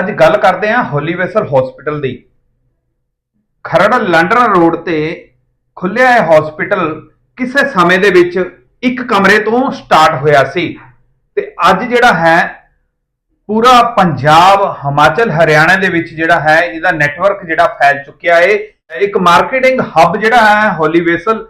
ਅੱਜ ਗੱਲ ਕਰਦੇ ਹਾਂ ਹੋਲੀ ਵੈਸਲ ਹਸਪੀਟਲ ਦੀ। ਖਰੜ ਲੰਡਨ ਰੋਡ ਤੇ ਖੁੱਲਿਆ ਇਹ ਹਸਪੀਟਲ ਕਿਸੇ ਸਮੇਂ ਦੇ ਵਿੱਚ ਇੱਕ ਕਮਰੇ ਤੋਂ ਸਟਾਰਟ ਹੋਇਆ ਸੀ। ਤੇ ਅੱਜ ਜਿਹੜਾ ਹੈ, ਪੂਰਾ ਪੰਜਾਬ, ਹਿਮਾਚਲ, ਹਰਿਆਣਾ ਦੇ ਵਿੱਚ ਜਿਹੜਾ ਹੈ, ਇਹਦਾ ਨੈਟਵਰਕ ਜਿਹੜਾ ਫੈਲ ਚੁੱਕਿਆ ਹੈ ਇੱਕ ਮਾਰਕੀਟਿੰਗ ਹੱਬ ਜਿਹੜਾ ਹੈ, ਹੋਲੀ ਵੈਸਲ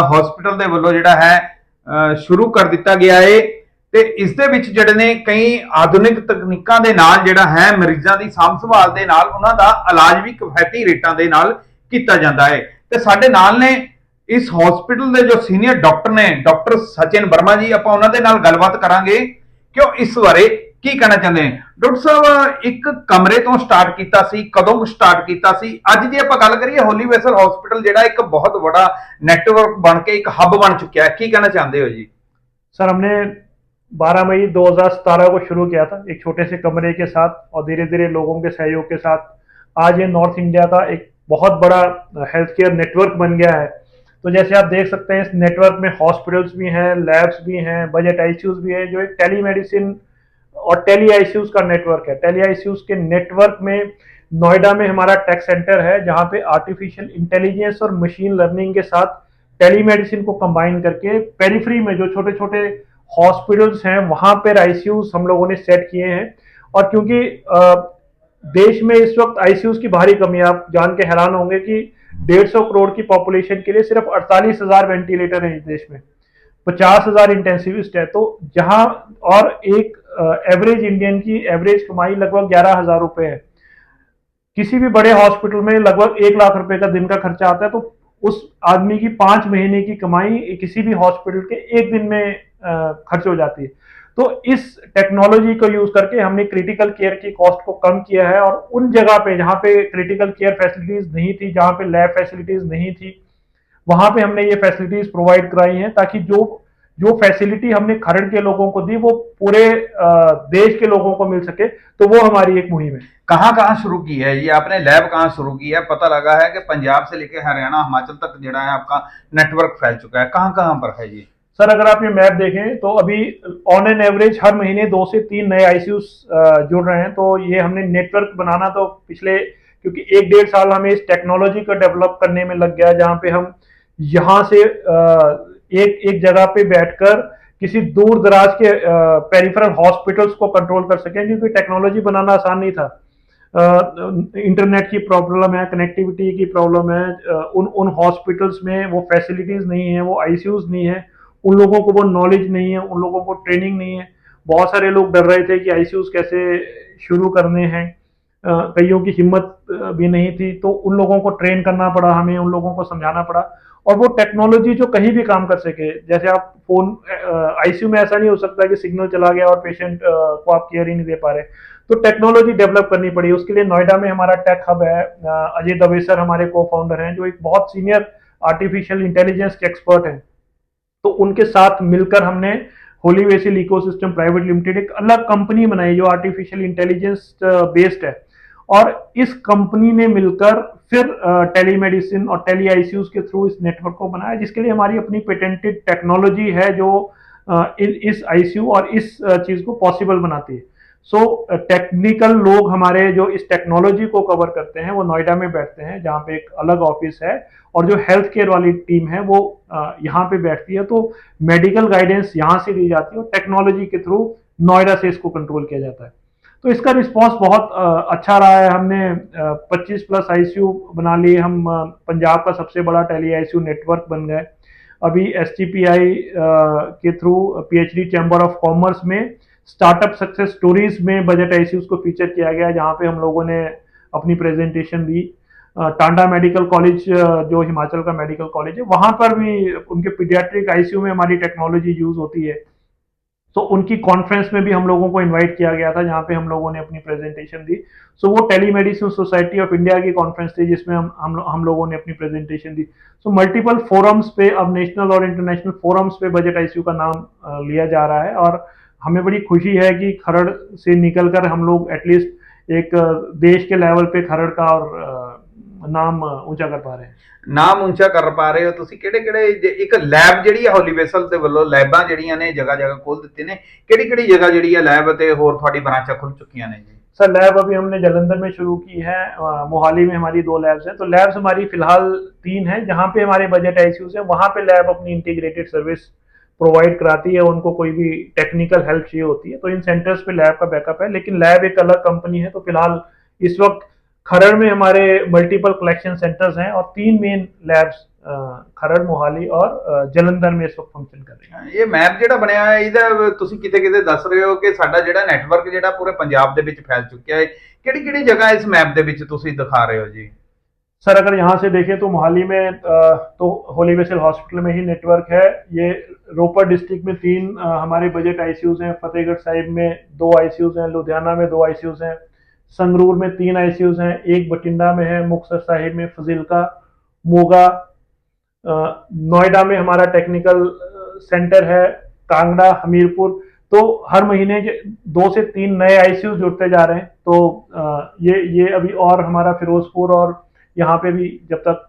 ਹਸਪੀਟਲ ਦੇ ਵੱਲੋਂ ਜਿਹੜਾ ਹੈ, ਅਹ ਸ਼ੁਰੂ ਕਰ ਦਿੱਤਾ ਗਿਆ ਏ। ਤੇ ਇਸ ਦੇ ਵਿੱਚ ਜਿਹੜੇ ਨੇ ਕਈ ਆਧੁਨਿਕ ਤਕਨੀਕਾਂ ਦੇ ਨਾਲ ਜਿਹੜਾ ਹੈ, ਮਰੀਜ਼ਾਂ ਦੀ ਸਾਂਭ ਸੰਭਾਲ ਦੇ ਨਾਲ ਉਹਨਾਂ ਦਾ ਇਲਾਜ ਵੀ ਕਿਫਾਇਤੀ ਰੇਟਾਂ ਦੇ ਨਾਲ ਕੀਤਾ ਜਾਂਦਾ ਹੈ। ਤੇ ਸਾਡੇ ਨਾਲ ਨੇ ਇਸ ਹਸਪੀਟਲ ਦੇ ਜੋ ਸੀਨੀਅਰ ਡਾਕਟਰ ਨੇ ਡਾਕਟਰ ਸਚਿਨ ਵਰਮਾ ਜੀ, ਆਪਾਂ ਉਹਨਾਂ ਦੇ ਨਾਲ ਗੱਲਬਾਤ ਕਰਾਂਗੇ ਕਿ ਉਹ ਇਸ ਬਾਰੇ ਕੀ ਕਹਿਣਾ ਚਾਹੁੰਦੇ ਨੇ? ਡਾਕਟਰ ਸਾਹਿਬ, ਇੱਕ ਕਮਰੇ ਤੋਂ ਸਟਾਰਟ ਕੀਤਾ ਸੀ, ਕਦੋਂ ਸਟਾਰਟ ਕੀਤਾ ਸੀ? ਅੱਜ ਜੇ ਆਪਾਂ ਗੱਲ ਕਰੀਏ ਹੋਲੀ ਵੈਸਰ ਹਸਪੀਟਲ ਜਿਹੜਾ ਇੱਕ ਬਹੁਤ ਵੱਡਾ ਨੈਟਵਰਕ ਬਣ ਕੇ ਇੱਕ ਹੱਬ ਬਣ ਚੁੱਕਿਆ ਹੈ, ਕੀ ਕਹਿਣਾ ਚਾਹੁੰਦੇ ਹੋ ਜੀ? ਸਰ, ਹਮਨੇ 12 मई 2017 को शुरू किया था, एक छोटे से कमरे के साथ और धीरे धीरे लोगों के सहयोग के साथ। आज ये नॉर्थ इंडिया का एक बहुत बड़ा हेल्थ केयर नेटवर्क बन गया है। तो जैसे आप देख सकते हैं, इस नेटवर्क में हॉस्पिटल्स भी हैं लैब्स भी हैं बजट आईसीयूज भी हैं, जो एक टेली मेडिसिन और टेली आईसीयूज का नेटवर्क है। टेली आईसीयूज के नेटवर्क में नोएडा में हमारा टेक सेंटर है, जहाँ पे आर्टिफिशियल इंटेलिजेंस और मशीन लर्निंग के साथ टेलीमेडिसिन को कंबाइन करके पेरीफ्री में जो छोटे छोटे हॉस्पिटल्स हैं, वहाँ पर आईसीयूज हम लोगों ने सेट किए हैं। और क्योंकि देश में इस वक्त आईसीयूज की भारी कमी आप जान के हैरान होंगे कि सौ करोड़ की पॉपुलेशन के लिए सिर्फ़ अड़तालीस हज़ार वेंटिलेटर है इस देश में। पचास हज़ार इंटेंसिविस्ट है। तो जहाँ और एक एवरेज इंडियन की एवरेज कमाई लगभग ग्यारह हज़ार रुपए है। किसी भी बड़े हॉस्पिटल में लगभग एक लाख रुपए का दिन का खर्चा आता है तो उस आदमी की पाँच महीने की कमाई किसी भी हॉस्पिटल के एक दिन में खर्च हो जाती है। तो इस टेक्नोलॉजी को यूज़ करके हमने क्रिटिकल केयर की कॉस्ट को कम किया है और उन जगह पे जहाँ पे क्रिटिकल केयर फैसिलिटीज़ नहीं थी, जहाँ पे लैब फैसिलिटीज़ नहीं थी, वहाँ पे हमने ये फैसिलिटीज़ प्रोवाइड कराई हैं ताकि जो जो फैसिलिटी हमने खरड़ के लोगों को दी, वो पूरे देश के लोगों को मिल सके तो वो हमारी एक मुहिम है। कहाँ कहाँ शुरू की है? ये आपने लैब कहाँ शुरू की है? पता लगा है कि पंजाब से लेकर हरियाणा, हिमाचल तक जो है आपका नेटवर्क फैल चुका है। कहाँ कहाँ पर है ये? सर, अगर आप ये मैप देखें तो अभी ऑन एन एवरेज हर महीने दो से तीन नए आईसीयूज जुड़ रहे हैं। तो ये हमने नेटवर्क बनाना तो पिछले, क्योंकि एक डेढ़ साल हमें इस टेक्नोलॉजी को डेवलप करने में लग गया, जहाँ पे हम यहाँ से एक एक जगह पे बैठकर किसी दूर दराज के पेरिफेरल हॉस्पिटल्स को कंट्रोल कर सकें, क्योंकि टेक्नोलॉजी बनाना आसान नहीं था। इंटरनेट की प्रॉब्लम है कनेक्टिविटी की प्रॉब्लम है उन उन हॉस्पिटल्स में वो फैसिलिटीज़ नहीं है, वो आईसीयूज नहीं है। उन लोगों को वो नॉलेज नहीं है, उन लोगों को ट्रेनिंग नहीं है। बहुत सारे लोग डर रहे थे कि आईसीयूज कैसे शुरू करने हैं। कईयों की हिम्मत भी नहीं थी तो उन लोगों को ट्रेन करना पड़ा हमें, उन लोगों को समझाना पड़ा। और वो टेक्नोलॉजी जो कहीं भी काम कर सके, जैसे आप फ़ोन आईसीयू में ऐसा नहीं हो सकता कि सिग्नल चला गया और पेशेंट को आप केयर ही नहीं दे पा रहे। तो टेक्नोलॉजी डेवलप करनी पड़ी। उसके लिए नोएडा में हमारा टेक हब है। अजय दवे सर हमारे को फाउंडर हैं, जो एक बहुत सीनियर आर्टिफिशियल इंटेलिजेंस के एक्सपर्ट हैं। तो उनके साथ मिलकर हमने Holy Vessel ecosystem private limited एक अलग कंपनी बनाई जो आर्टिफिशियल इंटेलिजेंस बेस्ड है। और इस कंपनी ने मिलकर फिर टेलीमेडिसिन और टेली आईसीयूज के थ्रू इस नेटवर्क को बनाया जिसके लिए हमारी अपनी पेटेंटेड टेक्नोलॉजी है जो इस आईसीयू और इस चीज़ को पॉसिबल बनाती है। सो so, टेक्निकल लोग हमारे जो इस टेक्नोलॉजी को कवर करते हैं वो नोएडा में बैठते हैं जहाँ पे एक अलग ऑफ़िस है और जो हेल्थ केयर वाली टीम है वो यहाँ पे बैठती है तो मेडिकल गाइडेंस यहाँ से दी जाती है और टेक्नोलॉजी के थ्रू नोएडा से इसको कंट्रोल किया जाता है। तो इसका रिस्पांस बहुत अच्छा रहा है। हमने अ, 25 प्लस आईसीयू बना लिए। हम पंजाब का सबसे बड़ा टेली आईसीयू नेटवर्क बन गए। अभी एस के through PhD chamber of commerce में स्टार्टअप सक्सेस स्टोरीज में बजट आईसीयूज को फीचर किया गया जहाँ पे हम लोगों ने अपनी प्रेजेंटेशन दी। टांडा मेडिकल कॉलेज जो हिमाचल का मेडिकल कॉलेज है, वहाँ पर भी उनके पीडियाट्रिक आईसीयू में हमारी टेक्नोलॉजी यूज़ होती है। तो उनकी कॉन्फ्रेंस में भी हम लोगों को इनवाइट किया गया था, जहाँ पे हम लोगों ने अपनी प्रेजेंटेशन दी। सो वो टेलीमेडिसिन सोसाइटी ऑफ़ इंडिया की कॉन्फ्रेंस थी, जिसमें हम हम हम लोगों ने अपनी प्रेजेंटेशन दी। सो मल्टीपल फोरम्स पे, अब नेशनल और इंटरनेशनल फोरम्स पे बजट आईसीयू का नाम लिया जा रहा है। और हमें बड़ी खुशी है कि खरड़ से निकलकर हम लोग एटलीस्ट एक देश के लेवल पे खरड़ का और ਨਾਮ ਉੱਚਾ ਕਰ ਪਾ ਰਹੇ ਹਾਂ ਨਾਮ ਉੱਚਾ ਕਰ ਪਾ ਰਹੇ ਹੋ ਤੁਸੀਂ ਕਿਹੜੇ ਕਿਹੜੇ ਜੇ- ਇੱਕ ਲੈਬ ਜਿਹੜੀ ਹੈ ਹੋਲੀ ਵੈਸਲ ਦੇ ਵੱਲੋਂ ਲੈਬਾਂ ਜਿਹੜੀਆਂ ਨੇ ਜਗ੍ਹਾ ਜਗ੍ਹਾ ਖੋਲ ਦਿੱਤੇ ਨੇ ਕਿਹੜੀ ਕਿਹੜੀ ਜਗ੍ਹਾ ਜਿਹੜੀ ਹੈ ਲੈਬ ਤੇ ਹੋਰ ਤੁਹਾਡੀ ਬ੍ਰਾਂਚਾਂ ਖੁੱਲ ਚੁੱਕੀਆਂ ਨੇ ਜੀ सर लैब अभी हमने जलंधर में शुरू की है अ, मोहाली में हमारी दो लैब्स हैं तो लैब्स हमारी फिलहाल तीन हैं जहाँ पे हमारे बजट आईसीयूज हैं वहाँ पे लैब अपनी इंटीग्रेटेड सर्विस प्रोवाइड कराती है उनको कोई भी टेक्निकल हेल्प चाहिए होती है तो इन सेंटर्स पे लैब का बैकअप है लेकिन लैब एक अलग कंपनी है तो फिलहाल इस वक्त खरड़ में हमारे मल्टीपल कलेक्शन सेंटर्स हैं और तीन मेन लैब्स खरड़ मोहाली और अ, जलंधर में इस वक्त फंक्शन कर रही हैं ਇਹ ਮੈਪ ਜਿਹੜਾ ਬਣਿਆ ਹੈ ਇਹਦਾ ਤੁਸੀਂ ਕਿਤੇ ਕਿਤੇ ਦੱਸ ਰਹੇ ਹੋ ਕਿ ਸਾਡਾ ਜਿਹੜਾ ਨੈਟਵਰਕ ਜਿਹੜਾ ਪੂਰੇ ਪੰਜਾਬ ਦੇ ਵਿੱਚ ਫੈਲ ਚੁੱਕਿਆ ਹੈ ਕਿਹੜੀ ਕਿਹੜੀ ਜਗ੍ਹਾ ਇਸ ਮੈਪ ਦੇ ਵਿੱਚ ਤੁਸੀਂ ਦਿਖਾ ਰਹੇ ਹੋ ਜੀ सर अगर यहाँ से देखें तो मोहाली में अ, तो होली वेसल हॉस्पिटल में ही नेटवर्क है ये रोपड़ डिस्ट्रिक्ट में तीन अ, हमारे बजट आईसीयूज हैं फतेहगढ़ साहिब में दो आईसीयूज हैं लुधियाना में दो आईसीयूज हैं संगरूर में तीन आईसीयूज हैं, एक बठिंडा में है मुक्तसर साहिब में फजिलका, मोगा नोएडा में हमारा टेक्निकल सेंटर है, कांगड़ा, हमीरपुर। तो हर महीने के दो से तीन नए आईसीयू जुड़ते जा रहे हैं। तो ये ये अभी और हमारा फिरोजपुर और यहाँ पे भी जब तक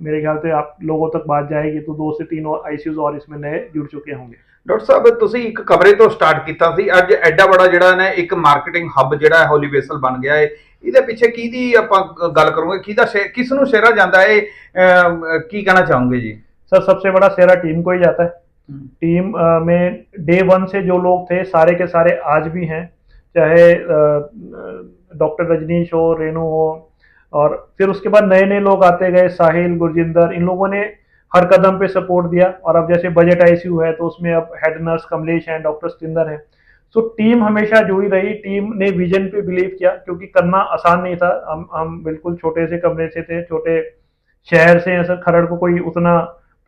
मेरे ख्याल से आप लोगों तक बात जाएगी तो दो से तीन और आईसीयूज और इसमें नए जुड़ चुके होंगे। ਡਾਕਟਰ ਸਾਹਿਬ ਤੁਸੀਂ ਇੱਕ ਕਮਰੇ ਤੋਂ ਸਟਾਰਟ ਕੀਤਾ ਸੀ ਅੱਜ ਐਡਾ ਬੜਾ ਜਿਹੜਾ ਨਾ ਇੱਕ ਮਾਰਕੀਟਿੰਗ ਹੱਬ ਜਿਹੜਾ ਹੈ ਹੋਲੀ ਵੇਸਲ ਬਣ ਗਿਆ ਹੈ ਇਹਦੇ ਪਿੱਛੇ ਕਿਹਦੀ ਆਪਾਂ ਗੱਲ ਕਰੋਗੇ ਕਿਹਦਾ ਸ਼ੇ- ਕਿਸ ਨੂੰ ਸ਼ੇਰਾ ਜਾਂਦਾ ਹੈ ਅਮ, ਕੀ ਕਹਿਣਾ ਚਾਹੋਗੇ ਜੀ सर सबसे बड़ा सेरा टीम को ही जाता है टीम अ, में डे वन से जो लोग थे सारे के सारे आज भी हैं चाहे डॉक्टर रजनीश हो रेनू हो और फिर उसके बाद नए नए लोग आते गए साहिल गुरजिंदर इन लोगों ने हर कदम पे सपोर्ट दिया। और अब जैसे बजट आईसीयू है तो उसमें अब हेड नर्स कमलेश हैं डॉक्टर सतिंदर हैं। सो टीम हमेशा जुड़ी रही। टीम ने विजन पे बिलीव किया, क्योंकि करना आसान नहीं था। हम हम बिल्कुल छोटे से कमरे से थे, छोटे शहर से ऐसा खरड़ को कोई उतना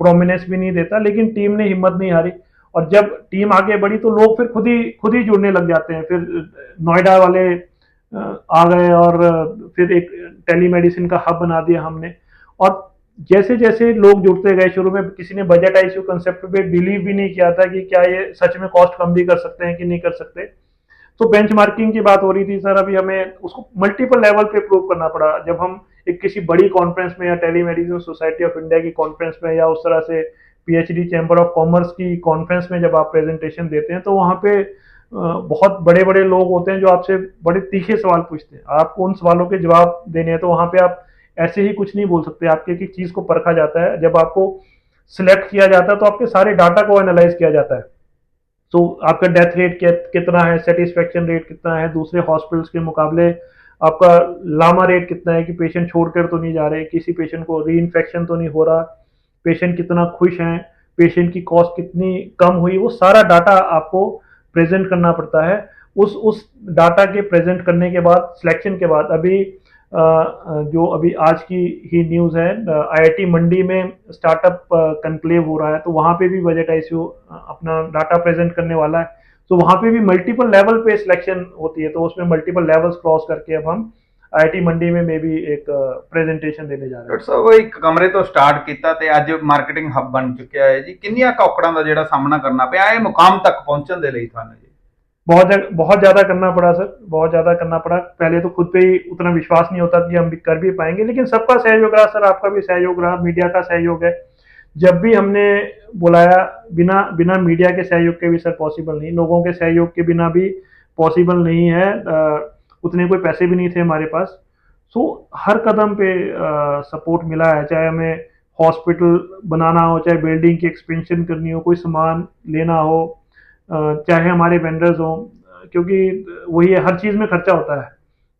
प्रोमिनेंस भी नहीं देता, लेकिन टीम ने हिम्मत नहीं हारी। और जब टीम आगे बढ़ी तो लोग फिर खुद ही खुद ही जुड़ने लग जाते हैं। फिर नोएडा वाले आ गए और फिर एक टेलीमेडिसिन का हब बना दिया हमने। और जैसे जैसे लोग जुड़ते गए शुरू में, किसी ने बजट आईसीयू कंसेप्ट पे बिलीव भी नहीं किया था कि क्या ये सच में कॉस्ट कम भी कर सकते हैं कि नहीं कर सकते। तो बेंचमार्किंग की बात हो रही थी, सर, अभी हमें उसको मल्टीपल लेवल पे प्रूव करना पड़ा। जब हम एक किसी बड़ी कॉन्फ्रेंस में या टेलीमेडिसिन सोसाइटी ऑफ़ इंडिया की कॉन्फ्रेंस में या उस तरह से पीएचडी चैम्बर ऑफ़ कॉमर्स की कॉन्फ्रेंस में जब आप प्रेजेंटेशन देते हैं तो वहाँ पे बहुत बड़े बड़े लोग होते हैं जो आपसे बड़े तीखे सवाल पूछते हैं। आपको उन सवालों के जवाब देने हैं तो वहाँ पे आप ऐसे ही कुछ नहीं बोल सकते आपके एक चीज़ को परखा जाता है। जब आपको सिलेक्ट किया जाता है तो आपके सारे डाटा को एनालाइज किया जाता है। तो आपका डेथ रेट कितना है सेटिस्फेक्शन रेट कितना है, दूसरे हॉस्पिटल्स के मुकाबले आपका लामा रेट कितना है कि पेशेंट छोड़कर तो नहीं जा रहे, किसी पेशेंट को री इन्फेक्शन तो नहीं हो रहा पेशेंट कितना खुश हैं पेशेंट की कॉस्ट कितनी कम हुई, वो सारा डाटा आपको प्रेजेंट करना पड़ता है। उस उस डाटा के प्रेजेंट करने के बाद सिलेक्शन के बाद, अभी जो अभी आज की ही न्यूज़ है आईआईटी मंडी में स्टार्टअप कंक्लेव हो रहा है तो वहाँ पे भी बजट आईसीयू अपना डाटा प्रेजेंट करने वाला है तो वहाँ पे भी मल्टीपल लेवल पे सिलेक्शन होती है तो उसमें मल्टीपल लेवल्स क्रॉस करके अब हम आईआईटी मंडी में मे भी एक प्रेजेंटेशन देने जा रहे हैं ਡਾਕਟਰ ਸਾਹਿਬ ਇੱਕ ਕਮਰੇ ਤੋਂ ਸਟਾਰਟ ਕੀਤਾ ਤੇ ਅੱਜ ਮਾਰਕੀਟਿੰਗ ਹੱਬ ਬਣ ਚੁੱਕਿਆ ਹੈ ਜੀ ਕਿੰਨੀਆਂ ਕੌਕੜਾਂ ਦਾ ਜਿਹੜਾ ਸਾਹਮਣਾ ਕਰਨਾ ਪਿਆ ਇਹ ਮੁਕਾਮ ਤੱਕ ਪਹੁੰਚਣ ਦੇ ਲਈ ਤੁਹਾਨੂੰ ਜੀ बहुत बहुत ज़्यादा करना पड़ा, सर। बहुत ज़्यादा करना पड़ा। पहले तो खुद पे ही उतना विश्वास नहीं होता कि हम भी कर भी पाएँगे, लेकिन सबका सहयोग रहा, सर। आपका भी सहयोग रहा, मीडिया का सहयोग है। जब भी हमने बुलाया, बिना बिना मीडिया के सहयोग के भी, सर पॉसिबल नहीं। लोगों के सहयोग के बिना भी पॉसिबल नहीं है। उतने कोई पैसे भी नहीं थे हमारे पास। सो, हर कदम पे सपोर्ट मिला है। चाहे हमें हॉस्पिटल बनाना हो, चाहे बिल्डिंग की एक्सपेंशन करनी हो, कोई सामान लेना हो चाहे हमारे वेंडर्स हों क्योंकि वही है हर चीज़ में खर्चा होता है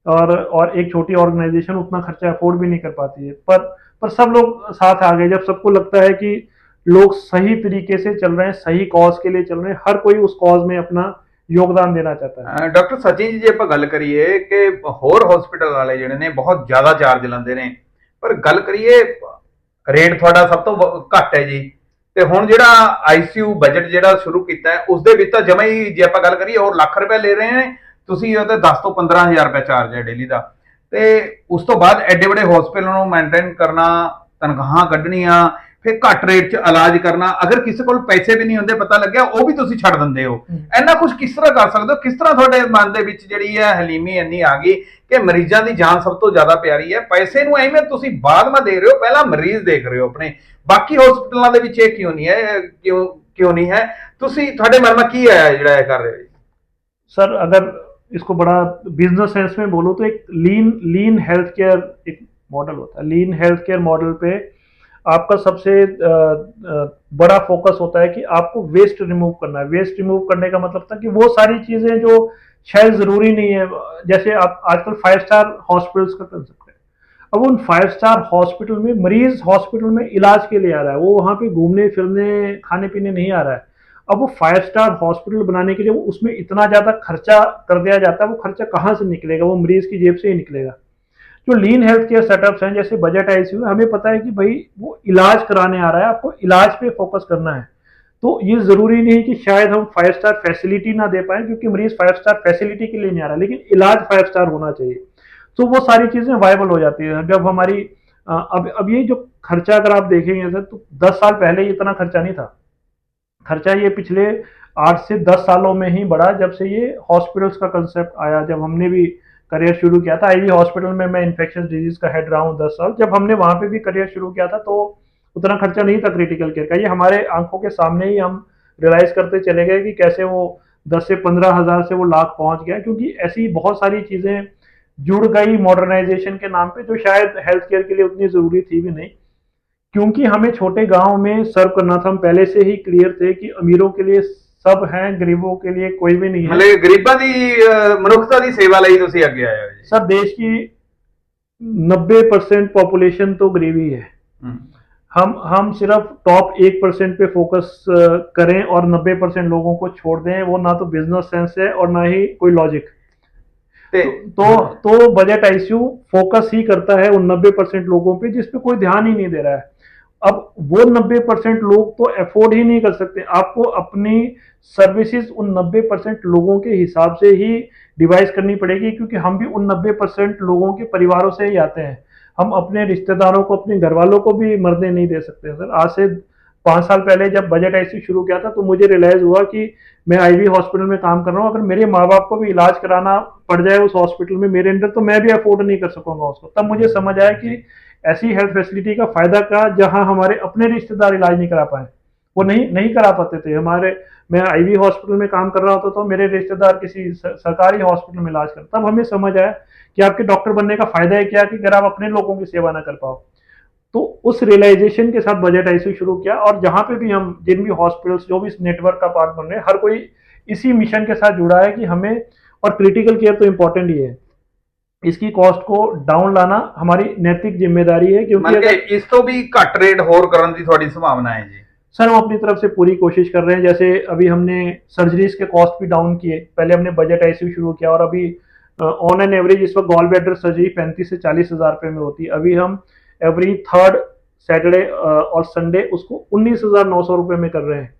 और और एक छोटी ऑर्गेनाइजेशन उतना खर्चा अफोर्ड भी नहीं कर पाती है पर पर सब लोग साथ आ गए जब सबको लगता है कि लोग सही तरीके से चल रहे हैं सही कॉज के लिए चल रहे हैं हर कोई उस कॉज में अपना योगदान देना चाहता है ਅਹ ਡਾਕਟਰ ਸਚਿਨ ਜੀ ਜੇ ਆਪਾਂ ਗੱਲ ਕਰੀਏ ਕਿ ਹੋਰ ਹਸਪੀਟਲ ਵਾਲੇ ਜਿਹੜੇ ਨੇ ਬਹੁਤ ਜ਼ਿਆਦਾ ਚਾਰਜ ਲੈਂਦੇ ਨੇ ਪਰ ਗੱਲ ਕਰੀਏ ਰੇਟ ਤੁਹਾਡਾ ਸਭ ਤੋਂ ਵ- ਘੱਟ ਹੈ ਜੀ ਤੇ ਹੁਣ ਜਿਹੜਾ ਆਈਸੀਯੂ ਬਜਟ ਜਿਹੜਾ ਸ਼ੁਰੂ ਕੀਤਾ ਹੈ ਉਸ ਦੇ ਵਿੱਚ ਤਾਂ ਜਮਾ ਹੀ ਜੇ ਆਪਾਂ ਗੱਲ ਕਰੀਏ ਉਹ ਲੱਖ ਰੁਪਏ ਲੈ ਰਹੇ ਨੇ ਤੁਸੀਂ ਉਹਦੇ 10 ਤੋਂ 15000 ਰੁਪਏ ਚਾਰਜ ਹੈ ਡੇਲੀ ਦਾ। ਤੇ ਉਸ ਤੋਂ ਬਾਅਦ ਐਡੇ ਵੱਡੇ ਹਸਪੀਟਲ ਨੂੰ ਮੇਨਟੇਨ ਕਰਨਾ ਤਨਖਾਹਾਂ ਕੱਢਣੀਆਂ ਫਿਰ ਘੱਟ ਰੇਟ 'ਚ ਇਲਾਜ ਕਰਨਾ ਅਗਰ ਕਿਸੇ ਕੋਲ ਪੈਸੇ ਵੀ ਨਹੀਂ ਹੁੰਦੇ ਪਤਾ ਲੱਗਿਆ ਉਹ ਵੀ ਤੁਸੀਂ ਛੱਡ ਦਿੰਦੇ ਹੋ। ਇੰਨਾ ਕੁਝ ਕਿਸ ਤਰ੍ਹਾਂ ਕਰ ਸਕਦੇ ਹੋ? ਕਿਸ ਤਰ੍ਹਾਂ ਤੁਹਾਡੇ ਮਨ ਦੇ ਵਿੱਚ ਜਿਹੜੀ ਹੈ ਹਲੀਮੀ ਇੰਨੀ ਆ ਗਈ ਕਿ ਮਰੀਜ਼ਾਂ ਦੀ ਜਾਨ ਸਭ ਤੋਂ ਜ਼ਿਆਦਾ ਪਿਆਰੀ ਹੈ ਪੈਸੇ ਨੂੰ ਐਵੇਂ ਤੁਸੀਂ ਬਾਅਦ ਵਿੱਚ ਦੇ ਰਹੇ ਹੋ ਪਹਿਲਾਂ ਮਰੀਜ਼ ਦੇਖ ਰਹੇ ਹੋ ਆਪਣੇ ਬਾਕੀ ਹਸਪੀਟਲਾਂ ਦੇ ਵਿੱਚ ਇਹ ਕਿਉਂ ਨਹੀਂ ਹੈ ਇਹ ਕਿਉਂ ਕਿਉਂ ਨਹੀਂ ਹੈ ਤੁਸੀਂ ਤੁਹਾਡੇ ਮਨ ਵਿੱਚ ਕੀ ਆਇਆ ਜਿਹੜਾ ਇਹ ਕਰ ਰਹੇ ਹੋ ਜੀ? सर अगर इसको बड़ा बिजनेस सेंस में बोलो तो एक लीन लीन हेल्थ केयर एक मॉडल होता है लीन हेल्थ केयर मॉडल पे आपका सबसे अ, अ, बड़ा फोकस होता है कि आपको वेस्ट रिमूव करना है वेस्ट रिमूव करने का मतलब था कि वो सारी चीजें जो शायद ज़रूरी नहीं है। जैसे आप आजकल फाइव स्टार हॉस्पिटल्स का कंसेप्ट है। अब उन फाइव स्टार हॉस्पिटल में, मरीज़ हॉस्पिटल में इलाज के लिए आ रहा है। वो वहाँ पे घूमने, फिरने, खाने पीने नहीं आ रहा है। अब वो फाइव स्टार हॉस्पिटल बनाने के लिए वो उसमें इतना ज़्यादा खर्चा कर दिया जाता है, वो खर्चा कहाँ से निकलेगा? वो मरीज़ की जेब से ही निकलेगा। जो लीन हेल्थ केयर सेटअप्स हैं, जैसे बजट आईसीयू हमें पता है कि भाई वो इलाज कराने आ रहा है, आपको इलाज पे फोकस करना है। तो ये ज़रूरी नहीं कि शायद हम फाइव स्टार फैसिलिटी ना दे पाए, क्योंकि मरीज़ फाइव स्टार फैसिलिटी के लिए नहीं आ रहा, लेकिन इलाज फाइव स्टार होना चाहिए। तो वो सारी चीज़ें वायबल हो जाती है। जब हमारी अब अब ये जो खर्चा अगर आप देखेंगे, सर तो दस साल पहले इतना खर्चा नहीं था। खर्चा ये पिछले आठ से दस सालों में ही बढ़ा, जब से ये हॉस्पिटल्स का कंसेप्ट आया, जब हमने भी करियर शुरू किया था। आईवी हॉस्पिटल में मैं इन्फेक्शन डिज़ीज़ का हेड रहा हूँ दस साल। जब हमने वहाँ पे भी करियर शुरू किया था तो उतना खर्चा नहीं था क्रिटिकल केयर का ये हमारे आंखों के सामने ही हम रियलाइज करते चले गए कि कैसे वो दस से पंद्रह हजार से वो लाख पहुंच गया क्योंकि ऐसी बहुत सारी चीजें जुड़ गई मॉडर्नाइजेशन के नाम पे जो शायद हेल्थ केयर के लिए उतनी जरूरी थी भी नहीं क्योंकि हमें छोटे गांव में सर्व करना था हम पहले से ही क्लियर थे कि अमीरों के लिए सब हैं गरीबों के लिए कोई भी नहीं है ਮਤਲਬ ਗਰੀਬਾਂ ਦੀ ਅਹ, ਮਨੁੱਖਤਾ ਦੀ ਸੇਵਾ ਲਈ ਤੁਸੀਂ ਅੱਗੇ ਆਏ ਹੋ ਜੀ सर देश की नब्बे परसेंट पॉपुलेशन तो गरीबी है ਹਮ। हम हम सिर्फ़ टॉप एक परसेंट पे फोकस करें और नब्बे परसेंट लोगों को छोड़ दें वो ना तो बिज़नेस सेंस है और ना ही कोई लॉजिक तो तो बजट आईसीयू फोकस ही करता है उन नब्बे परसेंट लोगों पे जिस पे कोई ध्यान ही नहीं दे रहा है. अब वो नब्बे परसेंट लोग तो अफोर्ड ही नहीं कर सकते. आपको अपनी सर्विसेज़ उन नब्बे परसेंट लोगों के हिसाब से ही डिवाइस करनी पड़ेगी क्योंकि हम भी उन नब्बे परसेंट लोगों के परिवारों से ही आते हैं. हम अपने रिश्तेदारों को, अपने घर वालों को भी मरने नहीं दे सकते सर। आज से पाँच साल पहले जब बजट ऐसी शुरू किया था तो मुझे रियलाइज़ हुआ कि मैं आईवी हॉस्पिटल में काम कर रहा हूँ। अगर मेरे माँ बाप को भी इलाज कराना पड़ जाए उस हॉस्पिटल में मेरे अंदर तो मैं भी अफोर्ड नहीं कर सकूँगा उसको। तब मुझे समझ आया कि ऐसी हेल्थ फैसिलिटी का फ़ायदा का, जहाँ हमारे अपने रिश्तेदार इलाज नहीं करा पाए। वो नहीं नहीं करा पाते थे हमारे मैं आईवी हॉस्पिटल में काम कर रहा होता तो मेरे रिश्तेदार किसी स- सरकारी हॉस्पिटल में इलाज कर तब हमें समझ आया कि आपके डॉक्टर बनने का फायदा है क्या कि अगर आप अपने लोगों की सेवा ना कर पाओ तो उस रियलाइजेशन के साथ बजट आईसीयू शुरू किया और जहां पे भी हम जिन भी हॉस्पिटल्स जो भी इस नेटवर्क का पार्ट बन रहे हैं हर कोई इसी मिशन के साथ जुड़ा है कि हमें और क्रिटिकल केयर तो इम्पोर्टेंट ही है इसकी कॉस्ट को डाउन लाना हमारी नैतिक जिम्मेदारी है क्योंकि ਮਤਲਬ अगर ਕਿ ਇਸ ਤੋਂ ਵੀ ਘੱਟ ਰੇਟ ਹੋਰ ਕਰਨ ਦੀ ਤੁਹਾਡੀ ਸੰਭਾਵਨਾ ਹੈ ਜੀ सर हम अपनी तरफ़ से पूरी कोशिश कर रहे हैं। जैसे अभी हमने सर्जरीज के कॉस्ट भी डाउन किए। पहले हमने बजट आईसीयू शुरू किया और अभी ऑन एन एवरेज इस वक्त गॉल ब्लैडर सर्जरी पैंतीस से चालीस हज़ार रुपये में होती है। अभी हम एवरी थर्ड सैटरडे और संडे उसको उन्नीस हज़ार नौ सौ रुपये में कर रहे हैं।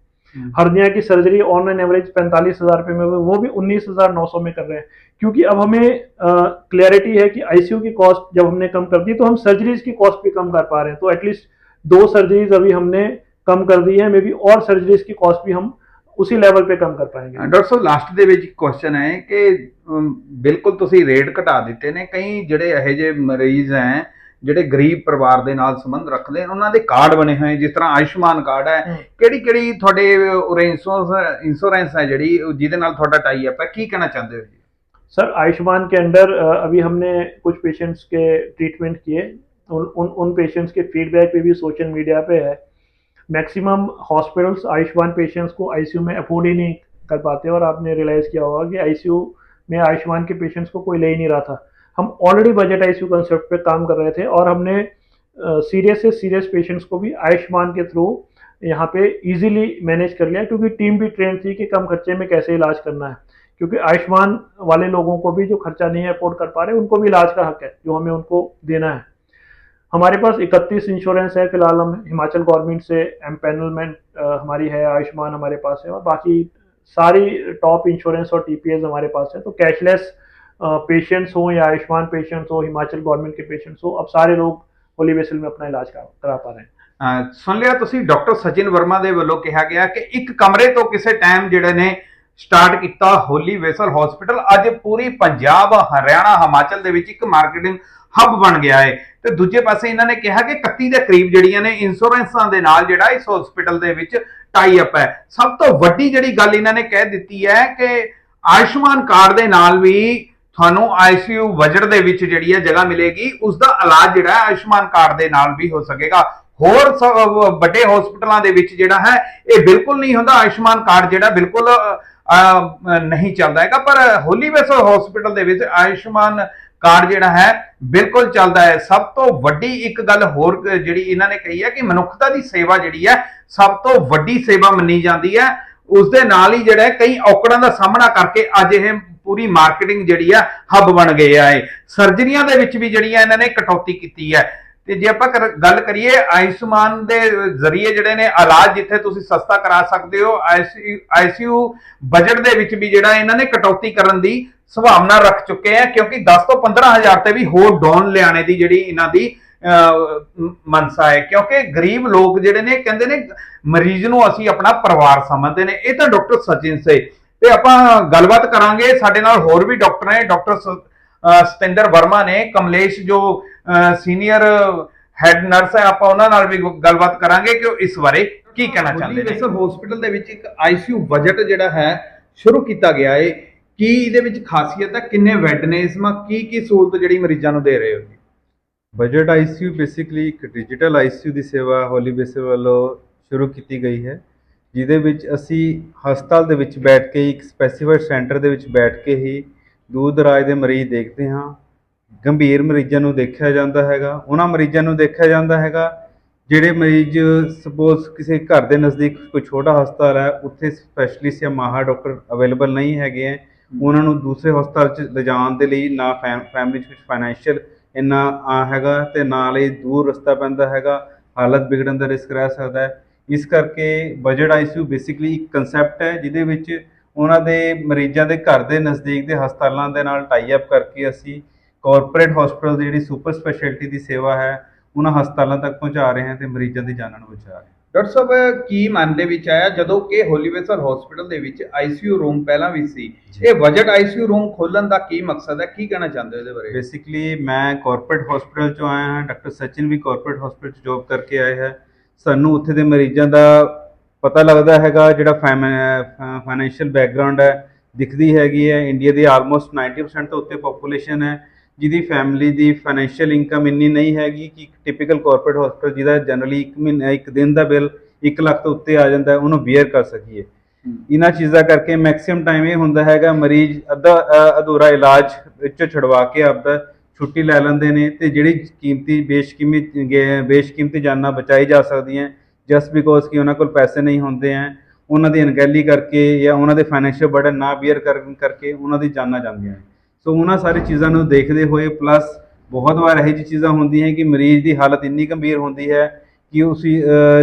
हर्निया की सर्जरी ऑन एन एवरेज पैंतालीस हज़ार रुपये में वो भी उन्नीस हज़ार नौ सौ में कर रहे हैं। क्योंकि अब हमें क्लैरिटी है कि आईसीयू की कॉस्ट जब हमने कम कर दी तो हम सर्जरीज की कॉस्ट भी कम कर पा रहे हैं। तो एटलीस्ट दो सर्जरीज अभी हमने कम कर दी है मे बी और सर्जरीज की कॉस्ट भी हम उसी लेवल पे कम कर पाएंगे ਡਾਕਟਰ ਸਾਹਿਬ ਲਾਸਟ ਦੇ ਵਿੱਚ ਕੁਐਸਚਨ ਹੈ ਕਿ ਅਮ, ਬਿਲਕੁਲ ਤੁਸੀਂ ਰੇਟ ਘਟਾ ਦਿੱਤੇ ਨੇ ਕਈ ਜਿਹੜੇ ਇਹੋ ਜਿਹੇ ਮਰੀਜ਼ ਹੈ ਜਿਹੜੇ ਗਰੀਬ ਪਰਿਵਾਰ ਦੇ ਨਾਲ ਸੰਬੰਧ ਰੱਖਦੇ ਨੇ ਉਹਨਾਂ ਦੇ ਕਾਰਡ ਬਣੇ ਹੋਏ ਜਿਸ ਤਰ੍ਹਾਂ ਆਯੁਸ਼ਮਾਨ ਕਾਰਡ ਹੈ ਹਮ। ਕਿਹੜੀ ਕਿਹੜੀ ਤੁਹਾਡੇ ਇੰਸ਼ੋਰੈਂਸ ਇੰਸ਼ੋਰੈਂਸ ਹੈ ਜਿਹੜੀ ਉਹ ਜਿਹਦੇ ਨਾਲ ਤੁਹਾਡਾ ਟਾਈ ਅਪ ਹੈ ਕੀ ਕਹਿਣਾ ਚਾਹੁੰਦੇ ਹੋ ਜੀ सर आयुष्मान के अंडर अ, अभी हमने कुछ पेशेंट्स के ट्रीटमेंट किए उन उन उन पेशेंट्स के फीडबैक भी, भी सोशल मीडिया पे है मैक्सिमम हॉस्पिटल्स, आयुष्मान पेशेंट्स को आईसीयू में अफोर्ड ही नहीं कर पाते और आपने रियलाइज़ किया होगा कि आईसीयू में आयुष्मान के पेशेंट्स को कोई ले ही नहीं रहा था। हम ऑलरेडी बजट आईसीयू कंसेप्ट पे काम कर रहे थे और हमने सीरियस से सीरियस पेशेंट्स को भी आयुष्मान के थ्रू यहाँ पे इजीली मैनेज कर लिया क्योंकि टीम भी ट्रेन थी कि कम खर्चे में कैसे इलाज करना है। क्योंकि आयुष्मान वाले लोगों को भी जो खर्चा नहीं अफोर्ड कर पा रहे, उनको भी इलाज का हक है जो हमें उनको देना है। हमारे पास 31 इंश्योरेंस है फिलहाल हम हिमाचल गवर्नमेंट से एम्पेनलमेंट हमारी है आयुष्मान हमारे पास है और बाकी सारी टॉप इंश्योरेंस और टीपीएस हमारे पास है तो कैशलेस पेशेंट्स हो या आयुष्मान पेशेंट्स हो हिमाचल गवर्नमेंट के पेशेंट्स हो अब सारे लोग होली बेसिल में अपना इलाज करा करा पा रहे हैं ਅਹ ਸੁਣ ਲਿਆ ਤੁਸੀਂ ਡਾਕਟਰ ਸਚਿਨ ਵਰਮਾ ਦੇ ਵੱਲੋਂ ਕਿਹਾ ਗਿਆ ਕਿ ਇੱਕ ਕਮਰੇ ਤੋਂ ਕਿਸੇ ਟਾਈਮ ਜਿਹੜੇ ਨੇ ਸਟਾਰਟ ਕੀਤਾ ਹੋਲੀ ਵੇਸਲ ਹਸਪੀਟਲ ਅੱਜ ਪੂਰੀ ਪੰਜਾਬ ਹਰਿਆਣਾ ਹਿਮਾਚਲ ਦੇ ਵਿੱਚ ਇੱਕ ਮਾਰਕੀਟਿੰਗ ਹੱਬ ਬਣ ਗਿਆ ਹੈ ਤੇ ਦੂਜੇ ਪਾਸੇ ਇਹਨਾਂ ਨੇ ਕਿਹਾ ਕਿ 31 ਦੇ ਕਰੀਬ ਜਿਹੜੀਆਂ ਨੇ ਇੰਸ਼ੋਰੈਂਸਾਂ ਦੇ ਨਾਲ ਜਿਹੜਾ ਇਸ ਹਸਪੀਟਲ ਦੇ ਵਿੱਚ ਟਾਈ ਅਪ ਹੈ। ਸਭ ਤੋਂ ਵੱਡੀ ਜਿਹੜੀ ਗੱਲ ਇਹਨਾਂ ਨੇ ਕਹਿ ਦਿੱਤੀ ਹੈ ਕਿ ਆਯੁਸ਼ਮਾਨ ਕਾਰਡ ਦੇ ਨਾਲ ਵੀ ਤੁਹਾਨੂੰ ਆਈਸੀਯੂ ਬਜਟ ਦੇ ਵਿੱਚ ਜਿਹੜੀ ਹੈ ਜਗ੍ਹਾ ਮਿਲੇਗੀ। ਉਸ ਦਾ ਇਲਾਜ ਜਿਹੜਾ ਹੈ ਆਯੁਸ਼ਮਾਨ ਕਾਰਡ ਦੇ ਨਾਲ ਵੀ ਹੋ ਸਕੇਗਾ। ਹੋਰ ਸ- ਵੱਡੇ ਹਸਪਤਾਲਾਂ ਦੇ ਵਿੱਚ ਜਿਹੜਾ ਹੈ ਇਹ ਬਿਲਕੁਲ ਨਹੀਂ ਹੁੰਦਾ। ਆਯੁਸ਼ਮਾਨ ਕਾਰਡ ਜਿਹੜਾ ਬਿਲਕੁਲ ਅਹ, ਨਹੀਂ ਚੱਲਦਾ ਹੈਗਾ। ਪਰ ਹੋਲੀ ਵੈਸਲ ਹਸਪੀਟਲ ਦੇ ਵਿੱਚ ਆਯੁਸ਼ਮਾਨ ਕਾਰਡ ਜਿਹੜਾ ਹੈ ਬਿਲਕੁਲ ਚੱਲਦਾ ਹੈ। ਸਭ ਤੋਂ ਵੱਡੀ ਇੱਕ ਗੱਲ ਹੋਰ ਜਿਹੜੀ ਇਹਨਾਂ ਨੇ ਕਹੀ ਹੈ ਕਿ ਮਨੁੱਖਤਾ ਦੀ ਸੇਵਾ ਜਿਹੜੀ ਹੈ, ਸਭ ਤੋਂ ਵੱਡੀ ਸੇਵਾ ਮੰਨੀ ਜਾਂਦੀ ਹੈ। ਉਸ ਦੇ ਨਾਲ ਹੀ ਜਿਹੜਾ ਕਈ ਔਕੜਾਂ ਦਾ ਸਾਹਮਣਾ ਕਰਕੇ ਅੱਜ ਇਹ ਪੂਰੀ ਮਾਰਕੀਟਿੰਗ ਜਿਹੜੀ ਆ, ਹੱਬ ਬਣ ਗਏ ਆ ਇਹ। ਸਰਜਰੀਆਂ ਦੇ ਵਿੱਚ ਵੀ ਜਿਹੜੀਆਂ ਇਹਨਾਂ ਨੇ ਕਟੌਤੀ ਕੀਤੀ ਹੈ। ਤੇ ਜੇ ਆਪਾਂ ਕਰ- ਗੱਲ ਕਰੀਏ ਆਯੁਸ਼ਮਾਨ ਦੇ ਜ਼ਰੀਏ ਜਿਹੜੇ ਨੇ ਇਲਾਜ ਜਿੱਥੇ ਤੁਸੀਂ ਸਸਤਾ ਕਰਾ ਸਕਦੇ ਹੋ ਆਈਸੀਯੂ ਬਜਟ ਦੇ ਵਿੱਚ ਵੀ ਜਿਹੜਾ ਇਹਨਾਂ ਨੇ ਕਟੌਤੀ ਕਰਨ ਦੀ ਸੰਭਾਵਨਾ ਰੱਖ ਚੁੱਕੇ ਆ ਕਿਉਂਕਿ 10 ਤੋਂ 15000 ਤੇ ਵੀ ਹੋਰ ਡਾਊਨ ਲਿਆਣੇ ਦੀ ਜਿਹੜੀ ਇਹਨਾਂ ਦੀ ਅਹ, ਮ- ਮਨਸਾ ਹੈ। ਕਿਉਂਕਿ ਗਰੀਬ ਲੋਕ ਜਿਹੜੇ ਨੇ ਕਹਿੰਦੇ ਨੇ ਮਰੀਜ਼ ਨੂੰ ਅਸੀਂ ਆਪਣਾ ਪਰਿਵਾਰ ਸਮਝਦੇ ਨੇ। ਇਹ ਤਾਂ ਡਾਕਟਰ ਸਚਿਨ ਸੇ। ਤੇ ਆਪਾਂ ਗੱਲਬਾਤ ਕਰਾਂਗੇ ਸਾਡੇ ਨਾਲ ਹੋਰ ਵੀ ਡਾਕਟਰ ਨੇ ਡਾਕਟਰ ਸ- ਸਤਿੰਦਰ ਵਰਮਾ ਨੇ ਕਮਲੇਸ਼ ਜੋ ਸੀਨੀਅਰ ਹੈਡ ਨਰਸ ਹੈ ਆਪਾਂ ਉਹਨਾਂ ਨਾਲ ਵੀ ਗੱਲਬਾਤ ਕਰਾਂਗੇ ਕਿ ਉਹ ਇਸ ਬਾਰੇ ਕੀ ਕਹਿਣਾ ਚਾਹੁੰਦੇ ਨੇ। ਸਰ ਹਸਪੀਟਲ ਦੇ ਵਿੱਚ ਇੱਕ ਆਈਸੀਯੂ ਬਜਟ ਜਿਹੜਾ ਹੈ ਸ਼ੁਰੂ ਕੀਤਾ ਗਿਆ ਹੈ ਕੀ ਇਹਦੇ ਵਿੱਚ ਖਾਸੀਅਤ ਹੈ ਕਿੰਨੇ ਬੈੱਡ ਨੇ ਇਸ ਮਾ? ਕੀ ਕੀ ਸਹੂਲਤ ਜਿਹੜੀ ਮਰੀਜ਼ਾਂ ਨੂੰ ਦੇ ਰਹੇ ਹੋ ਜੀ? ਬਜਟ ਆਈਸੀਯੂ ਬੇਸਿਕਲੀ ਇੱਕ ਡਿਜੀਟਲ ਆਈਸੀਯੂ ਦੀ ਸੇਵਾ ਹੋਲੀ ਬੇਸੇ ਵੱਲੋਂ ਸ਼ੁਰੂ ਕੀਤੀ ਗਈ ਹੈ, ਜਿਹਦੇ ਵਿੱਚ ਅਸੀਂ ਹਸਪਤਾਲ ਦੇ ਵਿੱਚ ਬੈਠ ਕੇ, ਇੱਕ ਸਪੈਸੀਫਾਈਡ ਸੈਂਟਰ ਦੇ ਵਿੱਚ ਬੈਠ ਕੇ ਹੀ ਦੂਰ ਦਰਾਜ ਦੇ ਮਰੀਜ਼ ਦੇਖਦੇ ਹਾਂ। ਗੰਭੀਰ ਮਰੀਜ਼ਾਂ ਨੂੰ ਦੇਖਿਆ ਜਾਂਦਾ ਹੈਗਾ। ਉਹਨਾਂ ਮਰੀਜ਼ਾਂ ਨੂੰ ਦੇਖਿਆ ਜਾਂਦਾ ਹੈਗਾ, ਜਿਹੜੇ ਮਰੀਜ਼ ਸਪੋਜ਼ ਕਿਸੇ ਘਰ ਦੇ ਨਜ਼ਦੀਕ ਕੋਈ ਛੋਟਾ ਹਸਪਤਾਲ ਹੈ, ਉੱਥੇ ਸਪੈਸ਼ਲਿਸਟ ਜਾਂ ਮਾਹਰ ਡਾਕਟਰ ਅਵੇਲੇਬਲ ਨਹੀਂ ਹੈਗੇ ਹੈ। ਉਹਨਾਂ ਨੂੰ ਦੂਸਰੇ ਹਸਪਤਾਲ 'ਚ ਲਿਜਾਣ ਦੇ ਲਈ ਨਾ ਫੈਮਿਲੀ 'ਚ ਕੁਝ ਫਾਈਨੈਂਸ਼ੀਅਲ ਇੰਨਾ ਆ ਹੈਗਾ ਤੇ ਨਾਲ ਹੀ ਦੂਰ ਰਸਤਾ ਪੈਂਦਾ ਹੈਗਾ, ਹਾਲਤ ਵਿਗੜਨ ਦਾ ਰਿਸਕ ਰਹਿ ਸਕਦਾ ਹੈ। ਇਸ ਕਰਕੇ ਬਜਟ ਆਈਸੀਯੂ ਬੇਸਿਕਲੀ ਇੱਕ ਕਨਸੈਪਟ ਹੈ ਜਿਹਦੇ ਵਿੱਚ ਉਹਨਾਂ ਦੇ ਮਰੀਜ਼ਾਂ ਦੇ ਘਰ ਦੇ ਨਜ਼ਦੀਕ ਦੇ ਹਸਪਤਾਲਾਂ ਦੇ ਨਾਲ ਟਾਈ ਅਪ ਕਰਕੇ ਅਸੀਂ ਕਾਰਪੋਰੇਟ ਹਸਪੀਟਲ ਦੀ ਜਿਹੜੀ ਸੁਪਰ ਸਪੈਸ਼ਲਿਟੀ ਦੀ ਸੇਵਾ ਹੈ, ਉਹਨਾਂ ਹਸਪਤਾਲਾਂ ਤੱਕ ਪਹੁੰਚਾ ਰਹੇ ਹਾਂ ਤੇ ਮਰੀਜ਼ਾਂ ਦੀ ਜਾਨਾਂ ਨੂੰ ਬਚਾ ਰਹੇ ਹਾਂ। ਡਾਕਟਰ ਸਾਹਿਬ ਕੀ ਮਨ ਦੇ ਵਿੱਚ ਆਇਆ ਜਦੋਂ ਕਿ ਹੋਲੀਵੇਸਰ ਹਸਪੀਟਲ ਦੇ ਵਿੱਚ ਆਈਸੀਯੂ ਰੂਮ ਪਹਿਲਾਂ ਵੀ ਸੀ। ਇਹ ਬਜਟ ਆਈਸੀਯੂ ਰੂਮ ਖੋਲਣ ਦਾ ਕੀ ਮਕਸਦ ਹੈ? ਕੀ ਕਹਿਣਾ ਚਾਹੁੰਦੇ ਹੋ ਇਹਦੇ ਬਾਰੇ? ਬੇਸਿਕਲੀ ਮੈਂ ਕਾਰਪੋਰੇਟ ਹਸਪੀਟਲ ਚੋਂ ਆਇਆ ਹਾਂ। ਡਾਕਟਰ ਸਚਿਨ ਵੀ ਕਾਰਪੋਰੇਟ ਹਸਪੀਟਲ ਚ ਜੌਬ ਕਰਕੇ ਆਏ ਹੈ। ਸਾਨੂੰ ਉੱਥੇ ਦੇ ਮਰੀਜ਼ਾਂ ਦਾ ਪਤਾ ਲੱਗਦਾ ਹੈਗਾ ਜਿਹੜਾ ਫਾਈਨੈਂਸ਼ੀਅਲ ਬੈਕਗ੍ਰਾਉਂਡ ਹੈ ਦਿਖਦੀ ਹੈਗੀ ਹੈ। ਇੰਡੀਆ ਦੀ ਆਲਮੋਸਟ 90% ਤੋਂ ਉੱਤੇ ਪੋਪੂਲੇਸ਼ਨ ਹੈ। ਜਿਹਦੀ ਫੈਮਿਲੀ ਦੀ ਫਾਈਨੈਂਸ਼ੀਅਲ ਇਨਕਮ ਇੰਨੀ ਨਹੀਂ ਹੈਗੀ ਕਿ ਇੱਕ ਟਿਪੀਕਲ ਕਾਰਪੋਰੇਟ ਹਸਪੀਟਲ ਜਿਹਦਾ ਜਨਰਲੀ ਇੱਕ ਮਹੀਨਾ ਇੱਕ ਦਿਨ ਦਾ ਬਿੱਲ 1 ਲੱਖ ਤੋਂ ਉੱਤੇ ਆ ਜਾਂਦਾ ਉਹਨੂੰ ਬੀਅਰ ਕਰ ਸਕੀਏ। ਇਹਨਾਂ ਚੀਜ਼ਾਂ ਕਰਕੇ ਮੈਕਸਿਮਮ ਟਾਈਮ ਇਹ ਹੁੰਦਾ ਹੈਗਾ ਮਰੀਜ਼ ਅੱਧਾ ਅਧੂਰਾ ਇਲਾਜ ਵਿੱਚੋਂ ਛੁਡਵਾ ਕੇ ਆਪਦਾ ਛੁੱਟੀ ਲੈ ਲੈਂਦੇ ਨੇ ਤੇ ਜਿਹੜੀ ਕੀਮਤੀ ਬੇਸ਼ਕੀਮਤ ਗੇ- ਬੇਸ਼ਕੀਮਤੀ ਜਾਨਾਂ ਬਚਾਈ ਜਾ ਸਕਦੀਆਂ ਜਸਟ ਬਿਕੋਜ਼ ਕਿ ਉਹਨਾਂ ਕੋਲ ਪੈਸੇ ਨਹੀਂ ਹੁੰਦੇ ਹੈ ਉਹਨਾਂ ਦੀ ਅਣਗਹਿਲੀ ਕਰਕੇ ਜਾਂ ਉਹਨਾਂ ਦੇ ਫਾਈਨੈਂਸ਼ੀਅਲ ਬਰਡਨ ਨਾ ਬੀਅਰ ਕਰਨ ਕਰਕੇ ਉਹਨਾਂ ਦੀ ਜਾਨਾਂ ਜਾਂਦੀਆਂ ਸੋ ਉਹਨਾਂ ਸਾਰੀ ਚੀਜ਼ਾਂ ਨੂੰ ਦੇਖਦੇ ਹੋਏ ਪਲੱਸ ਬਹੁਤ ਵਾਰ ਇਹੋ ਜਿਹੀ ਚੀਜ਼ਾਂ ਹੁੰਦੀਆਂ ਕਿ ਮਰੀਜ਼ ਦੀ ਹਾਲਤ ਇੰਨੀ ਗੰਭੀਰ ਹੁੰਦੀ ਹੈ ਕਿ ਉਸੀ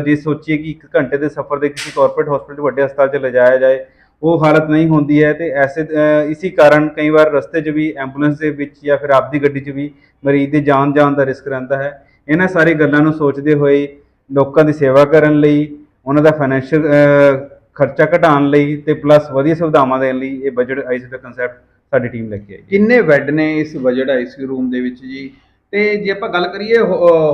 ਜੇ ਸੋਚੀਏ ਕਿ ਇੱਕ ਘੰਟੇ ਦੇ ਸਫ਼ਰ ਦੇ ਕਿਸੇ ਕਾਰਪੋਰੇਟ ਹਸਪੀਟਲ ਵੱਡੇ ਹਸਪਤਾਲ 'ਚ ਲਿਜਾਇਆ ਜਾਏ ਉਹ ਹਾਲਤ ਨਹੀਂ ਹੁੰਦੀ ਹੈ ਤੇ ਐਸੇ ਅ, ਕਾਰਨ ਕਈ ਵਾਰ ਰਸਤੇ 'ਚ ਵੀ ਐਂਬੂਲੈਂਸ ਦੇ ਵਿੱਚ ਜਾਂ ਫਿਰ ਆਪਦੀ ਗੱਡੀ 'ਚ ਵੀ ਮਰੀਜ਼ ਦੇ ਜਾਨ ਜਾਣ ਦਾ ਰਿਸਕ ਰਹਿੰਦਾ ਹੈ। ਇਹਨਾਂ ਸਾਰੀ ਗੱਲਾਂ ਨੂੰ ਸੋਚਦੇ ਹੋਏ ਲੋਕਾਂ ਦੀ ਸੇਵਾ ਕਰਨ ਲਈ ਉਹਨਾਂ ਦਾ ਫਾਈਨੈਂਸ਼ੀਅਲ ਖਰਚਾ ਘਟਾਉਣ ਲਈ ਤੇ ਪਲੱਸ ਵਧੀਆ ਸੁਵਿਧਾਵਾਂ ਦੇਣ ਲਈ ਇਹ ਬਜਟ ਆਈਸੀ ਦਾ ਕਨਸੈਪਟ ਸਾਡੀ ਟੀਮ ਲੈ ਕੇ ਆਈ ਹੈ। ਕਿੰਨੇ ਬੈੱਡ ਨੇ ਇਸ ਬਜਟ ਆਈਸੀਯੂ ਰੂਮ ਦੇ ਵਿੱਚ ਜੀ? ਤੇ ਜੇ ਆਪਾਂ ਗੱਲ ਕਰੀਏ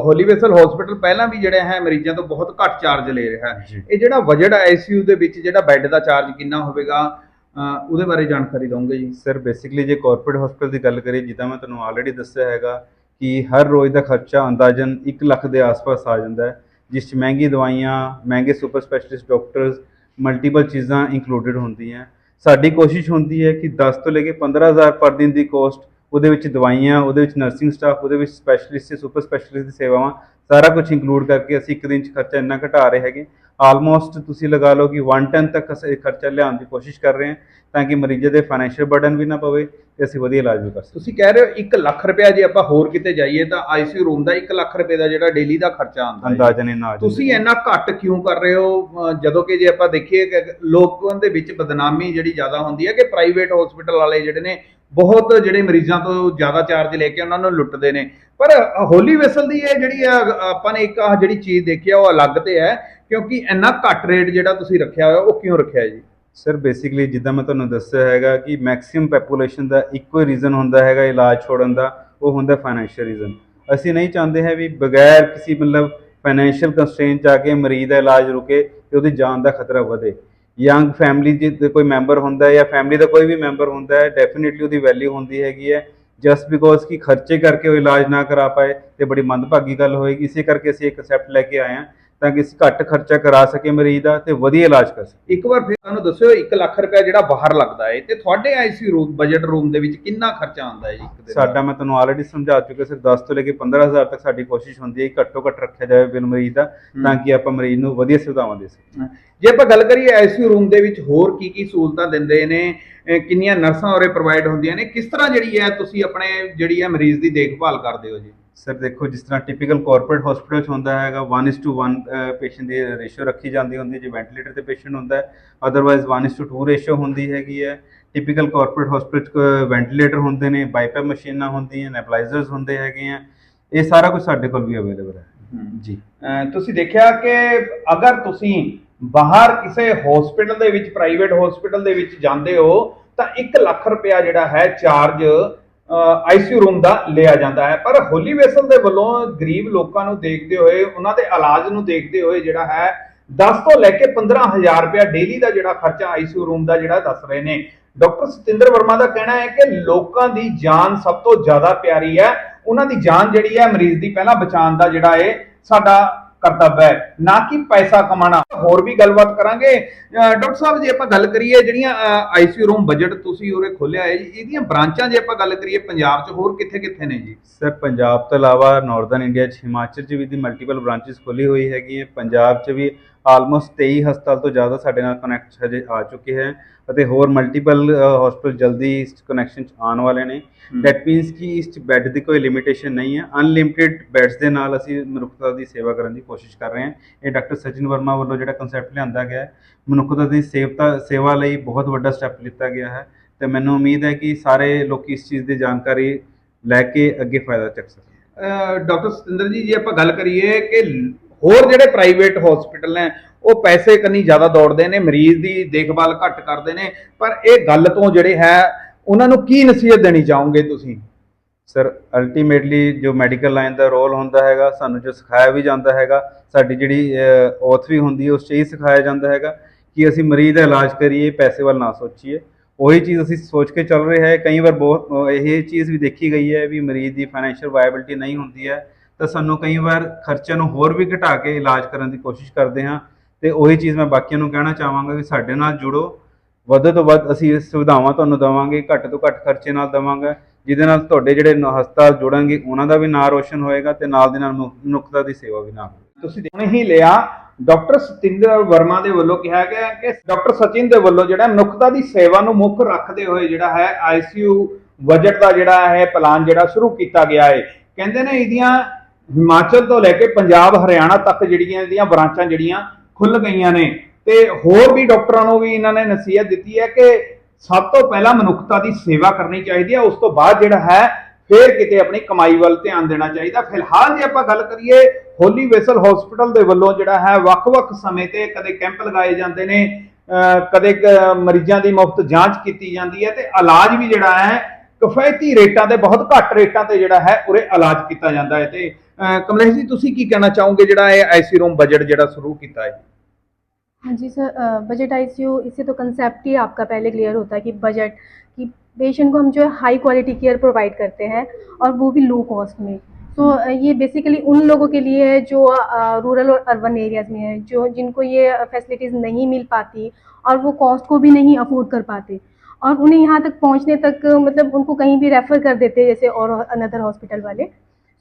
ਹੋਲੀਵੇਸਲ ਹਸਪੀਟਲ ਪਹਿਲਾਂ ਵੀ ਜਿਹੜਾ ਹੈ ਮਰੀਜ਼ਾਂ ਤੋਂ ਬਹੁਤ ਘੱਟ ਚਾਰਜ ਲੈ ਰਿਹਾ ਹੈ। ਇਹ ਜਿਹੜਾ ਬਜਟ ਆਈਸੀਯੂ ਦੇ ਵਿੱਚ ਜਿਹੜਾ ਬੈੱਡ ਦਾ ਚਾਰਜ ਕਿੰਨਾ ਹੋਵੇਗਾ ਉਹਦੇ ਬਾਰੇ ਜਾਣਕਾਰੀ ਦਵਾਂਗੇ ਜੀ? ਸਰ ਬੇਸਿਕਲੀ ਜੇ ਕਾਰਪੋਰੇਟ ਹਸਪੀਟਲ ਦੀ ਗੱਲ ਕਰੀਏ ਜਿੱਦਾਂ ਮੈਂ ਤੁਹਾਨੂੰ ਆਲਰੇਡੀ ਦੱਸਿਆ ਹੈਗਾ ਕਿ ਹਰ ਰੋਜ਼ ਦਾ ਖਰਚਾ ਅੰਦਾਜ਼ਨ 1 ਲੱਖ ਦੇ ਆਸ-ਪਾਸ ਆ ਜਾਂਦਾ ਹੈ ਜਿਸ 'ਚ ਮਹਿੰਗੀ ਦਵਾਈਆਂ ਮਹਿੰਗੇ ਸੁਪਰ ਸਪੈਸ਼ਲਿਸਟ ਡਾਕਟਰਸ ਮਲਟੀਪਲ ਚੀਜ਼ਾਂ ਇੰਕਲੂਡਡ ਹੁੰਦੀਆਂ ਸਾਡੀ ਕੋਸ਼ਿਸ਼ ਹੁੰਦੀ ਹੈ ਕਿ 10 ਤੋਂ ਲੈ ਕੇ 15000 ਪਰ ਦਿਨ ਦੀ ਕੋਸਟ ਉਹਦੇ ਵਿੱਚ ਦਵਾਈਆਂ, ਉਹਦੇ ਵਿੱਚ ਨਰਸਿੰਗ ਸਟਾਫ ਉਹਦੇ ਵਿੱਚ ਸਪੈਸ਼ਲਿਸਟ ਤੇ ਸੁਪਰ ਸਪੈਸ਼ਲਿਸਟ ਦੀ ਸੇਵਾਵਾਂ ਸਾਰਾ ਕੁਝ ਇਨਕਲੂਡ ਕਰਕੇ ਅਸੀਂ ਇੱਕ ਦਿਨ 'ਚ ਖਰਚਾ ਇੰਨਾ ਘਟਾ ਰਹੇ ਹੈਗੇ। ਆਲਮੋਸਟ ਤੁਸੀਂ ਲਗਾ ਲਓ ਕਿ 1 ਟਨ ਤੱਕ ਅਸੀਂ ਇਹ ਖਰਚਾ ਲਿਆਉਣ ਦੀ ਕੋਸ਼ਿਸ਼ ਕਰ ਰਹੇ ਹਾਂ ਤਾਂ ਕਿ ਮਰੀਜ਼ਾਂ ਦੇ ਫਾਈਨੈਂਸ਼ੀਅਲ ਬਰਡਨ ਵੀ ਨਾ ਪਵੇ ਤੇ ਅਸੀਂ ਵਧੀਆ ਇਲਾਜ ਵੀ ਕਰ ਸਕੀਏ। ਤੁਸੀਂ ਕਹਿ ਰਹੇ ਹੋ 1 ਲੱਖ ਰੁਪਇਆ ਜੇ ਆਪਾਂ ਹੋਰ ਕਿਤੇ ਜਾਈਏ ਤਾਂ ਆਈਸੀਯੂ ਰੂਮ ਦਾ 1 ਲੱਖ ਰੁਪਏ ਦਾ ਜਿਹੜਾ ਡੇਲੀ ਦਾ ਖਰਚਾ ਆਉਂਦਾ ਹੈ। ਅੰਦਾਜ਼ਨ ਇਹਨਾਂ ਆ ਜਾਂਦਾ ਤੁਸੀਂ ਇੰਨਾ ਘੱਟ ਕਿਉਂ ਕਰ ਰਹੇ ਹੋ? ਜਦੋਂ ਕਿ ਜੇ ਆਪਾਂ ਦੇਖੀਏ ਕਿ ਲੋਕਾਂ ਦੇ ਵਿੱਚ ਬਦਨਾਮੀ ਜਿਹੜੀ ਜ਼ਿਆਦਾ ਹੁੰਦੀ ਹੈ ਕਿ ਪ੍ਰਾਈਵੇਟ ਹਸਪੀਟਲ ਵਾਲੇ ਜਿਹੜੇ ਨੇ ਬਹੁਤ ਜਿਹੜੇ ਮਰੀਜ਼ਾਂ ਤੋਂ ਜ਼ਿਆਦਾ ਚਾਰਜ ਲੈ ਕੇ ਉਹਨਾਂ ਨੂੰ ਲੁੱਟਦੇ ਨੇ। ਪਰ ਹੋਲੀ ਵੈਸਲ ਦੀ ਇਹ ਜਿਹੜੀ ਆ, ਆਪਾਂ ਨੇ ਇੱਕ ਆਹ ਜਿਹੜੀ ਚੀਜ਼ ਦੇਖੀ ਆ ਉਹ ਅਲੱਗ ਤੇ ਹੈ ਕਿਉਂਕਿ ਇੰਨਾ ਘੱਟ ਰੇਟ ਜਿਹੜਾ ਤੁਸੀਂ ਰੱਖਿਆ ਹੋਇਆ ਉਹ ਕਿਉਂ ਰੱਖਿਆ ਜੀ? ਸਰ ਬੇਸਿਕਲੀ ਜਿੱਦਾਂ ਮੈਂ ਤੁਹਾਨੂੰ ਦੱਸਿਆ ਹੈਗਾ ਕਿ ਮੈਕਸਿਮਮ ਪੋਪੂਲੇਸ਼ਨ ਦਾ ਇੱਕੋ ਹੀ ਰੀਜ਼ਨ ਹੁੰਦਾ ਹੈਗਾ ਇਲਾਜ ਛੋੜਨ ਦਾ ਉਹ ਹੁੰਦਾ ਫਾਈਨੈਂਸ਼ੀਅਲ ਰੀਜ਼ਨ ਅਸੀਂ ਨਹੀਂ ਚਾਹੁੰਦੇ ਹੈ ਵੀ ਬਗੈਰ ਕਿਸੇ ਮਤਲਬ ਫਾਈਨੈਂਸ਼ੀਅਲ ਕੰਸਟ੍ਰੇਨ 'ਚ ਆ ਕੇ ਮਰੀਜ਼ ਦਾ ਇਲਾਜ ਰੁਕੇ ਤੇ ਉਹਦੀ ਜਾਨ ਦਾ ਖਤਰਾ ਵਧੇ। ਯੰਗ ਫੈਮਿਲੀ ਦੇ ਕੋਈ ਮੈਂਬਰ ਹੁੰਦਾ ਹੈ ਜਾਂ ਫੈਮਿਲੀ ਦਾ ਕੋਈ ਵੀ ਮੈਂਬਰ ਹੁੰਦਾ ਹੈ ਡੈਫੀਨਿਟਲੀ ਉਹਦੀ ਵੈਲਿਊ ਹੁੰਦੀ ਹੈਗੀ ਹੈ। ਜਸਟ ਬਿਕੋਜ਼ ਕਿ ਖਰਚੇ ਕਰਕੇ ਉਹ ਇਲਾਜ ਨਾ ਕਰਾ ਪਾਏ ਤੇ ਬੜੀ ਮੰਦਭਾਗੀ ਗੱਲ ਹੋਏਗੀ। ਇਸੇ ਕਰਕੇ ਅਸੀਂ ਇੱਕ ਕਨਸੈਪਟ ਲੈ ਕੇ ਆਏ ਹਾਂ। ਤਾਂ ਕਿ ਅਸੀਂ ਘੱਟ ਖਰਚਾ ਕਰਾ ਸਕੇ ਮਰੀਜ਼ ਦਾ ਤੇ ਵਧੀਆ ਇਲਾਜ ਕਰ ਸਕੀਏ। ਇੱਕ ਵਾਰ ਫਿਰ ਤੁਹਾਨੂੰ ਦੱਸਿਓ 1 ਲੱਖ ਰੁਪਏ ਜਿਹੜਾ ਬਾਹਰ ਲੱਗਦਾ ਹੈ ਤੇ ਤੁਹਾਡੇ ਆਈਸੀਯੂ ਰੂਮ ਬਜਟ ਰੂਮ ਦੇ ਵਿੱਚ ਕਿੰਨਾ ਖਰਚਾ ਆਉਂਦਾ ਹੈ ਜੀ ਇੱਕ ਦਿਨ? ਸਾਡਾ ਮੈਂ ਤੁਹਾਨੂੰ ਆਲਰੇਡੀ ਸਮਝਾ ਚੁੱਕਿਆ ਸਿਰ 10 ਤੋਂ ਲੈ ਕੇ 15000 ਤੱਕ ਸਾਡੀ ਕੋਸ਼ਿਸ਼ ਹੁੰਦੀ ਹੈ ਘੱਟੋ ਘੱਟ ਰੱਖਿਆ ਜਾਵੇ ਬਿਲ ਮਰੀਜ਼ ਦਾ ਤਾਂ ਕਿ ਆਪਾਂ ਮਰੀਜ਼ ਨੂੰ ਵਧੀਆ ਸੁਵਿਧਾਵਾਂ ਦੇ ਸਕੀਏ। ਜੇ ਆਪਾਂ ਗੱਲ ਕਰੀਏ ਆਈਸੀਯੂ ਰੂਮ ਦੇ ਵਿੱਚ ਹੋਰ ਕੀ ਕੀ ਸਹੂਲਤਾਂ ਦਿੰਦੇ ਨੇ ਕਿੰਨੀਆਂ ਨਰਸਾਂ ਉਰੇ ਪ੍ਰੋਵਾਈਡ ਹੁੰਦੀਆਂ ਨੇ ਕਿਸ ਤਰ੍ਹਾਂ ਜਿਹੜੀ ਹੈ ਤੁਸੀਂ ਆਪਣੇ ਜਿਹੜੀ ਹੈ ਮਰੀਜ਼ ਦੀ ਦੇਖਭਾਲ ਕਰਦੇ ਹੋ ਜੀ? ਸਰ ਦੇਖੋ ਜਿਸ ਤਰ੍ਹਾਂ ਟਿਪੀਕਲ ਕਾਰਪੋਰੇਟ ਹਸਪੀਟਲ 'ਚ ਹੁੰਦਾ ਹੈਗਾ 1:1 ਪੇਸ਼ੈਂਟ ਦੀ ਰੇਸ਼ੋ ਰੱਖੀ ਜਾਂਦੀ ਹੁੰਦੀ ਜੇ ਵੈਂਟੀਲੇਟਰ ਤੇ ਪੇਸ਼ੈਂਟ ਹੁੰਦਾ ਹੈ ਅਦਰਵਾਈਜ਼ 1:2 ਰੇਸ਼ੋ ਹੁੰਦੀ ਹੈਗੀ ਹੈ। ਟਿਪੀਕਲ ਕਾਰਪੋਰੇਟ ਹਸਪੀਟਲ 'ਚ ਵੈਂਟੀਲੇਟਰ ਹੁੰਦੇ ਨੇ ਬਾਈਪੈਪ ਮਸ਼ੀਨਾਂ ਹੁੰਦੀਆਂ ਨੈਪਲਾਈਜ਼ਰਸ ਹੁੰਦੇ ਹੈਗੇ ਆ। ਇਹ ਸਾਰਾ ਕੁਝ ਸਾਡੇ ਕੋਲ ਵੀ ਅਵੇਲੇਬਲ ਹੈ। ਜੀ। ਤੁਸੀਂ ਦੇਖਿਆ ਕਿ ਅਗਰ ਤੁਸੀਂ ਬਾਹਰ ਕਿਸੇ ਹਸਪੀਟਲ ਦੇ ਵਿੱਚ ਪ੍ਰਾਈਵੇਟ ਹਸਪੀਟਲ ਦੇ ਵਿੱਚ ਜਾਂਦੇ ਹੋ ਤਾਂ 1 ਲੱਖ ਰੁਪਇਆ ਜਿਹੜਾ ਹੈ ਚਾਰਜ ਆਈਸੀਯੂ ਰੂਮ ਦਾ ਲਿਆ ਜਾਂਦਾ ਹੈ। ਪਰ ਹੋਲੀ ਵੇਸਲ ਦੇ ਵੱਲੋਂ ਗਰੀਬ ਲੋਕਾਂ ਨੂੰ ਦੇਖਦੇ ਹੋਏ, ਉਹਨਾਂ ਦੇ ਇਲਾਜ ਨੂੰ ਦੇਖਦੇ ਹੋਏ ਜਿਹੜਾ ਹੈ 10 ਤੋਂ ਲੈ ਕੇ 15000 ਰੁਪਇਆ ਡੇਲੀ ਦਾ ਜਿਹੜਾ ਖਰਚਾ ਆਈਸੀਯੂ ਰੂਮ ਦਾ ਜਿਹੜਾ ਦੱਸ ਰਹੇ ਨੇ। ਡਾਕਟਰ ਸਤਿੰਦਰ ਵਰਮਾ ਦਾ ਕਹਿਣਾ ਹੈ ਕਿ ਲੋਕਾਂ ਦੀ ਜਾਨ ਸਭ ਤੋਂ ਜ਼ਿਆਦਾ ਪਿਆਰੀ ਹੈ। ਉਹਨਾਂ ਦੀ ਜਾਨ ਜਿਹੜੀ ਹੈ ਮਰੀਜ਼ ਦੀ ਪਹਿਲਾਂ ਬਚਾਉਣ ਦਾ ਜਿਹੜਾ ਹੈ ਸਾਡਾ ਕਰਤੱਵ ਹੈ, ਨਾ ਕਿ ਪੈਸਾ ਕਮਾਣਾ ਹੋਰ ਵੀ ਗੱਲਬਾਤ ਕਰਾਂਗੇ। ਡਾਕਟਰ ਸਾਹਿਬ, ਜੇ ਆਪਾਂ ਗੱਲ ਕਰੀਏ ਜਿਹੜੀਆਂ ਆਈਸੀਯੂ ਰੂਮ ਬਜਟ ਤੁਸੀਂ ਉਰੇ ਖੋਲਿਆ ਹੈ ਜੀ ਇਹਦੀਆਂ ਬ੍ਰਾਂਚਾਂ ਜੇ ਆਪਾਂ ਗੱਲ ਕਰੀਏ ਪੰਜਾਬ 'ਚ, ਹੋਰ ਕਿੱਥੇ ਕਿੱਥੇ ਨੇ ਜੀ? ਸਰ, ਪੰਜਾਬ ਤੋਂ ਇਲਾਵਾ ਨਾਰਥਰਨ ਇੰਡੀਆ 'ਚ ਹਿਮਾਚਲ 'ਚ ਵੀ ਦੀ ਮਲਟੀਪਲ ਬ੍ਰਾਂਚਸ ਖੁੱਲੀ ਹੋਈ ਹੈਗੀ ਹੈ। ਪੰਜਾਬ 'ਚ ਵੀ ਆਲਮੋਸਟ 23 ਹਸਪਤਾਲ ਤੋਂ ਜ਼ਿਆਦਾ ਸਾਡੇ ਨਾਲ ਕਨੈਕਟ ਹਜੇ ਆ ਚੁੱਕੇ ਹੈ ਅਤੇ ਹੋਰ ਮਲਟੀਪਲ ਹਸਪਤਾਲ ਜਲਦੀ ਇਸ ਕਨੈਕਸ਼ਨ 'ਚ ਆਉਣ ਵਾਲੇ ਨੇ। ਦੈਟ ਮੀਨਸ ਕਿ ਇਸ 'ਚ ਬੈੱਡ ਦੀ ਕੋਈ ਲਿਮਿਟੇਸ਼ਨ ਨਹੀਂ ਹੈ। ਅਨਲਿਮਿਟਿਡ ਬੈੱਡਸ ਦੇ ਨਾਲ ਅਸੀਂ ਮਨੁੱਖਤਾ ਦੀ ਸੇਵਾ ਕਰਨ ਦੀ ਕੋਸ਼ਿਸ਼ ਕਰ ਰਹੇ ਹਾਂ। ਇਹ ਡਾਕਟਰ ਸਚਿਨ ਵਰਮਾ ਵੱਲੋਂ ਜਿਹੜਾ ਕਨਸੈਪਟ ਲਿਆਂਦਾ ਗਿਆ ਹੈ ਮਨੁੱਖਤਾ ਦੀ ਸੇਵਤਾ ਸੇਵਾ ਲਈ ਬਹੁਤ ਵੱਡਾ ਸਟੈਪ ਲਿੱਤਾ ਗਿਆ ਹੈ ਤੇ ਮੈਨੂੰ ਉਮੀਦ ਹੈ ਕਿ ਸਾਰੇ ਲੋਕੀ ਇਸ ਚੀਜ਼ ਦੀ ਜਾਣਕਾਰੀ ਲੈ ਕੇ ਅੱਗੇ ਫਾਇਦਾ ਚੱਕ ਸਕਣ। ਡਾਕਟਰ ਸਤਿੰਦਰ ਜੀ ਜੇ ਆਪਾਂ ਗੱਲ ਕਰੀਏ ਕਿ ਹੋਰ ਜਿਹੜੇ ਪ੍ਰਾਈਵੇਟ ਹਸਪੀਟਲ ਨੇ, ਉਹ ਪੈਸੇ ਕੰਨੀ ਜ਼ਿਆਦਾ ਦੌੜਦੇ ਨੇ, ਮਰੀਜ਼ ਦੀ ਦੇਖਭਾਲ ਘੱਟ ਕਰਦੇ ਨੇ। ਪਰ ਇਹ ਗੱਲ ਤੋਂ ਜਿਹੜੇ ਹੈ, ਉਹਨਾਂ ਨੂੰ ਕੀ ਨਸੀਹਤ ਦੇਣੀ ਚਾਹੋਗੇ ਤੁਸੀਂ? ਸਰ ਅਲਟੀਮੇਟਲੀ ਜੋ ਮੈਡੀਕਲ ਲਾਈਨ ਦਾ ਰੋਲ ਹੁੰਦਾ ਹੈਗਾ, ਸਾਨੂੰ ਜੋ ਸਿਖਾਇਆ ਵੀ ਜਾਂਦਾ ਹੈਗਾ, ਸਾਡੀ ਜਿਹੜੀ ਔਥ ਵੀ ਹੁੰਦੀ ਹੈ, ਉਸ 'ਚ ਇਹ ਸਿਖਾਇਆ ਜਾਂਦਾ ਹੈਗਾ ਕਿ ਅਸੀਂ ਮਰੀਜ਼ ਦਾ ਇਲਾਜ ਕਰੀਏ, ਪੈਸੇ ਵੱਲ ਨਾ ਸੋਚੀਏ। ਉਹੀ ਚੀਜ਼ ਅਸੀਂ ਸੋਚ ਕੇ ਚੱਲ ਰਹੇ ਹੈ, ਕਈ ਵਾਰ ਬਹੁਤ ਇਹ ਚੀਜ਼ ਵੀ ਦੇਖੀ ਗਈ ਹੈ ਵੀ ਮਰੀਜ਼ ਦੀ ਫਾਈਨੈਂਸ਼ੀਅਲ ਵਾਇਬਿਲਟੀ ਨਹੀਂ ਹੁੰਦੀ ਹੈ। ਤਾਂ ਸਾਨੂੰ ਕਈ ਵਾਰ ਖਰਚਿਆਂ ਨੂੰ ਹੋਰ ਵੀ ਘਟਾ ਕੇ ਇਲਾਜ ਕਰਨ ਦੀ ਕੋਸ਼ਿਸ਼ ਕਰਦੇ ਹਾਂ ਤੇ ਉਹੀ ਚੀਜ਼ ਮੈਂ ਬਾਕੀਆਂ ਨੂੰ ਕਹਿਣਾ ਚਾਹਾਂਗਾ ਕਿ ਸਾਡੇ ਨਾਲ ਜੁੜੋ। ਵੱਧ ਤੋਂ ਵੱਧ ਅਸੀਂ ਸੁਵਿਧਾਵਾਂ ਤੁਹਾਨੂੰ ਦੇਵਾਂਗੇ, ਘੱਟ ਤੋਂ ਘੱਟ ਖਰਚੇ ਨਾਲ ਦੇਵਾਂਗੇ, ਜਿਹਦੇ ਨਾਲ ਤੁਹਾਡੇ ਜਿਹੜੇ ਹਸਪਤਾਲ ਜੁੜਨਗੇ ਉਹਨਾਂ ਦਾ ਵੀ ਨਾਂ ਰੋਸ਼ਨ ਹੋਏਗਾ ਤੇ ਨਾਲ ਦੀ ਨਾਲ ਮਨੁੱਖਤਾ ਦੀ ਸੇਵਾ ਵੀ ਨਾ ਹੋਵੇਗੀ ਤੁਸੀਂ ਹੁਣੇ ਹੀ ਲਿਆ, ਡਾਕਟਰ ਸਤਿੰਦਰ ਵਰਮਾ ਦੇ ਵੱਲੋਂ ਕਿਹਾ ਗਿਆ ਕਿ ਡਾਕਟਰ ਸਚਿਨ ਦੇ ਵੱਲੋਂ ਜਿਹੜਾ ਮਨੁੱਖਤਾ ਦੀ ਸੇਵਾ ਨੂੰ ਮੁੱਖ ਰੱਖਦੇ ਹੋਏ ਜਿਹੜਾ ਹੈ ਆਈਸੀਯੂ ਬਜਟ ਦਾ ਜਿਹੜਾ ਹੈ, ਪਲਾਨ ਜਿਹੜਾ ਸ਼ੁਰੂ ਕੀਤਾ ਗਿਆ ਹੈ। ਕਹਿੰਦੇ ਨੇ ਇਹਦੀਆਂ ਹਿਮਾਚਲ ਤੋਂ ਲੈ ਕੇ ਪੰਜਾਬ, ਹਰਿਆਣਾ ਤੱਕ ਜਿਹੜੀਆਂ ਇਹਦੀਆਂ ਬ੍ਰਾਂਚਾਂ ਜਿਹੜੀਆਂ ਖੁੱਲ ਗਈਆਂ ਨੇ। ਤੇ ਹੋਰ ਵੀ ਡਾਕਟਰਾਂ ਨੂੰ ਵੀ ਇਹਨਾਂ ਨੇ ਨਸੀਹਤ ਦਿੱਤੀ ਹੈ ਕਿ ਸਭ ਤੋਂ ਪਹਿਲਾਂ ਮਨੁੱਖਤਾ ਦੀ ਸੇਵਾ ਕਰਨੀ ਚਾਹੀਦੀ ਹੈ। ਉਸ ਤੋਂ ਬਾਅਦ ਜਿਹੜਾ ਹੈ, ਫੇਰ ਕਿਤੇ ਆਪਣੀ ਕਮਾਈ ਵੱਲ ਧਿਆਨ ਦੇਣਾ ਚਾਹੀਦਾ। ਫਿਲਹਾਲ ਜੇ ਆਪਾਂ ਗੱਲ ਕਰੀਏ, ਹੋਲੀ ਵੇਸਲ ਹਸਪੀਟਲ ਦੇ ਵੱਲੋਂ ਜਿਹੜਾ ਹੈ, ਵੱਖ-ਵੱਖ ਸਮੇਂ ਤੇ ਕਦੇ ਕੈਂਪ ਲਗਾਏ ਜਾਂਦੇ ਨੇ ਕਦੇ ਕ- ਮਰੀਜ਼ਾਂ ਦੀ ਮੁਫਤ ਜਾਂਚ ਕੀਤੀ ਜਾਂਦੀ ਹੈ ਤੇ ਇਲਾਜ ਵੀ ਜਿਹੜਾ ਹੈ, ਕਿਫਾਇਤੀ ਰੇਟਾਂ ਤੇ, ਬਹੁਤ ਘੱਟ ਰੇਟਾਂ ਤੇ ਜਿਹੜਾ ਹੈ, ਉਰੇ ਇਲਾਜ ਕੀਤਾ ਜਾਂਦਾ ਹੈ ਤੇ ਕਮਲੇਸ਼ ਜੀ ਤੁਸੀਂ ਕੀ ਕਹਿਣਾ ਚਾਹੋਗੇ ਜਿਹੜਾ ਇਹ ਆਈਸੀ ਰੂਮ ਬਜਟ ਜਿਹੜਾ ਸ਼ੁਰੂ ਕੀਤਾ ਹੈ हाँ जी सर बजट आईसीयू इससे तो कंसेप्ट ही आपका पहले क्लियर होता है कि बजट कि पेशेंट को हम जो है हाई क्वालिटी केयर प्रोवाइड करते हैं और वो भी लो कॉस्ट में तो अ, ये बेसिकली उन लोगों के लिए है जो रूरल और अर्बन एरियाज़ में है जो जिनको ये फैसिलिटीज़ नहीं मिल पाती और वो कॉस्ट को भी नहीं अफोर्ड कर पाते और उन्हें यहाँ तक पहुँचने तक अ, मतलब उनको कहीं भी रेफ़र कर देते हैं जैसे और अनदर हॉस्पिटल वाले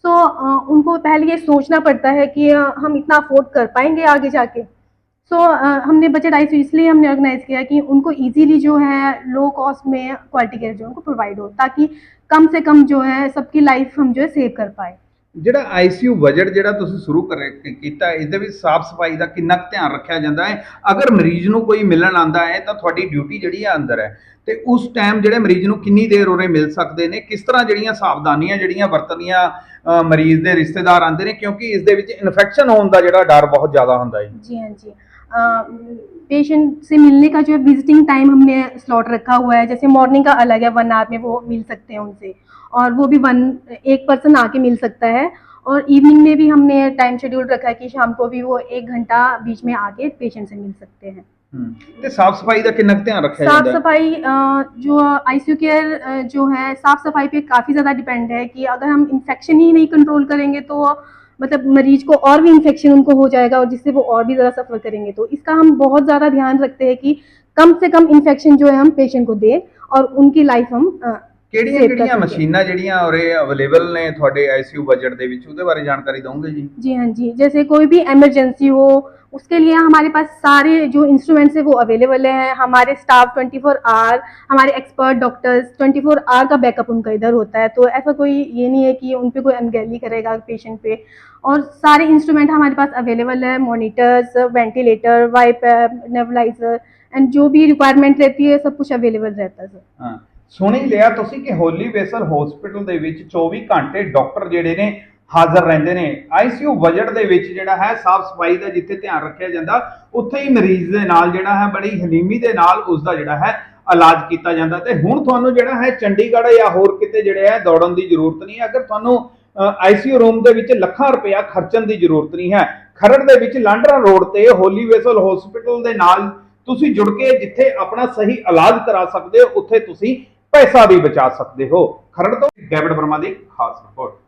सो so, उनको पहले ये सोचना पड़ता है कि हम इतना अफोर्ड कर पाएँगे आगे जाके। सो so, हमने बजट आई इसलिए हमने ऑर्गेनाइज किया कि उनको इजीली जो है लो कॉस्ट में क्वालिटी केयर जो उनको प्रोवाइड हो ताकि कम से कम जो है सबकी लाइफ हम जो है सेव कर पाए। ਜਿਹੜਾ ਆਈਸੀਯੂ ਬਜਟ ਜਿਹੜਾ ਤੁਸੀਂ ਸ਼ੁਰੂ ਕਰ ਕੀਤਾ ਇਹਦੇ ਵਿੱਚ ਸਾਫ਼ ਸਫਾਈ ਦਾ ਕਿੰਨਾ ਕੁ ਧਿਆਨ ਰੱਖਿਆ ਜਾਂਦਾ ਹੈ ਅਗਰ ਮਰੀਜ਼ ਨੂੰ ਕੋਈ ਮਿਲਣ ਆਂਦਾ ਹੈ ਤਾਂ ਤੁਹਾਡੀ ਡਿਊਟੀ ਜਿਹੜੀ ਹੈ ਅੰਦਰ ਹੈ ਤੇ ਉਸ ਟਾਈਮ ਜਿਹੜੇ ਮਰੀਜ਼ ਨੂੰ ਕਿੰਨੀ ਦੇਰ ਉਰੇ ਮਿਲ ਸਕਦੇ ਨੇ ਕਿਸ ਤਰ੍ਹਾਂ ਜਿਹੜੀਆਂ ਸਾਵਧਾਨੀਆਂ ਜਿਹੜੀਆਂ ਵਰਤਣੀਆਂ ਅ, ਮਰੀਜ਼ ਦੇ ਰਿਸ਼ਤੇਦਾਰ ਆਂਦੇ ਨੇ ਕਿਉਂਕਿ ਇਸ ਦੇ ਵਿੱਚ ਇਨਫੈਕਸ਼ਨ ਹੋਣ ਦਾ ਜਿਹੜਾ ਡਰ ਬਹੁਤ ਜ਼ਿਆਦਾ ਹੁੰਦਾ ਹੈ जी हाँ जी पेशेंट से मिलने का जो है विजिटिंग टाइम हमने स्लॉट रखा हुआ है जैसे मॉर्निंग का अलग है वन आवर में वो मिल सकते हैं उनसे और वो भी वन एक पर्सन आके मिल सकता है और इवनिंग में भी हमने टाइम शेड्यूल रखा है कि शाम को भी वो एक घंटा बीच में आके पेशेंट से मिल सकते हैं ਤੇ ਸਾਫ ਸਫਾਈ ਦਾ ਕਿੰਨਾ ਕੁ ਧਿਆਨ ਰੱਖਿਆ साफ ਜਾਂਦਾ ਹੈ? सफाई अ, जो आईसीयू केयर अ, जो है साफ सफाई पे काफ़ी ज़्यादा डिपेंड है कि अगर हम इन्फेक्शन ही नहीं कंट्रोल करेंगे तो मतलब मरीज को और भी इन्फेक्शन उनको हो जाएगा और जिससे वो और भी ज़्यादा सफ़र करेंगे तो इसका हम बहुत ज़्यादा ध्यान रखते हैं कि कम से कम इन्फेक्शन जो है हम पेशेंट को दें और उनकी लाइफ हम अ, ਕਿਹੜੀਆਂ save कर ਕਿਹੜੀਆਂ सकें। ਮਸ਼ੀਨਾਂ ਜਿਹੜੀਆਂ ਉਰੇ ਅਵੇਲੇਬਲ ਨੇ ਤੁਹਾਡੇ ਆਈਸੀਯੂ ਬਜਟ ਦੇ ਵਿੱਚ ਉਹਦੇ ਬਾਰੇ ਜਾਣਕਾਰੀ ਦਵੋਗੇ ਜੀ जी हाँ जी जैसे कोई भी इमरजेंसी हो उसके लिए हमारे पास सारे जो इंस्ट्रूमेंट्स है वो अवेलेबल हैं हमारे स्टाफ 24 फोर आवर हमारे एक्सपर्ट डॉक्टर्स 24 फोर आवर का बैकअप उनका इधर होता है तो ऐसा कोई ये नहीं है कि उन पे कोई अनगहली करेगा पेशेंट पे और सारे इंस्ट्रूमेंट हमारे पास अवेलेबल है मोनीटर्स वेंटिलेटर वाइपर नेबलाइजर एंड जो भी रिक्वायरमेंट रहती है सब कुछ अवेलेबल रहता है सर ਹਾਂ ਸੁਣੀ ਲਿਆ ਤੁਸੀਂ ਕਿ ਹੋਲੀ ਵੇਸਲ ਹਸਪੀਟਲ ਦੇ ਵਿੱਚ 24 ਘੰਟੇ ਡਾਕਟਰ ਜਿਹੜੇ ਨੇ ਹਾਜ਼ਰ ਰਹਿੰਦੇ ਨੇ। ਆਈਸੀਯੂ ਬਜਟ ਦੇ ਵਿੱਚ ਜਿਹੜਾ ਹੈ, ਸਾਫ਼ ਸਫ਼ਾਈ ਦਾ ਜਿੱਥੇ ਧਿਆਨ ਰੱਖਿਆ ਜਾਂਦਾ, ਉੱਥੇ ਹੀ ਮਰੀਜ਼ ਦੇ ਨਾਲ ਜਿਹੜਾ ਹੈ, ਬੜੀ ਹਲੀਮੀ ਦੇ ਨਾਲ ਉਸ ਦਾ ਜਿਹੜਾ ਹੈ, ਇਲਾਜ ਕੀਤਾ ਜਾਂਦਾ। ਤੇ ਹੁਣ ਤੁਹਾਨੂੰ ਜਿਹੜਾ ਹੈ, ਚੰਡੀਗੜ੍ਹ ਜਾਂ ਹੋਰ ਕਿਤੇ ਜਿਹੜੇ ਹੈ, ਦੌੜਨ ਦੀ ਜ਼ਰੂਰਤ ਨਹੀਂ ਹੈ। ਅਗਰ ਤੁਹਾਨੂੰ ਆਈਸੀਯੂ ਰੂਮ ਦੇ ਵਿੱਚ ਲੱਖਾਂ ਰੁਪਇਆ ਖਰਚਣ ਦੀ ਜ਼ਰੂਰਤ ਨਹੀਂ ਹੈ, ਖਰੜ ਦੇ ਵਿੱਚ ਲਾਂਡਰਾ ਰੋਡ ਤੇ ਹੋਲੀ ਵੇਸਲ ਹਸਪੀਟਲ ਦੇ ਨਾਲ ਤੁਸੀਂ ਜੁੜ ਕੇ ਜਿੱਥੇ ਆਪਣਾ ਸਹੀ ਇਲਾਜ ਕਰਾ ਸਕਦੇ ਹੋ, ਉੱਥੇ ਤੁਸੀਂ ਪੈਸਾ ਵੀ ਬਚਾ ਸਕਦੇ ਹੋ। ਖਰੜ ਤੋਂ ਡੇਵਿਡ ਵਰਮਾ ਦੀ ਖਾਸ ਰਿਪੋਰਟ।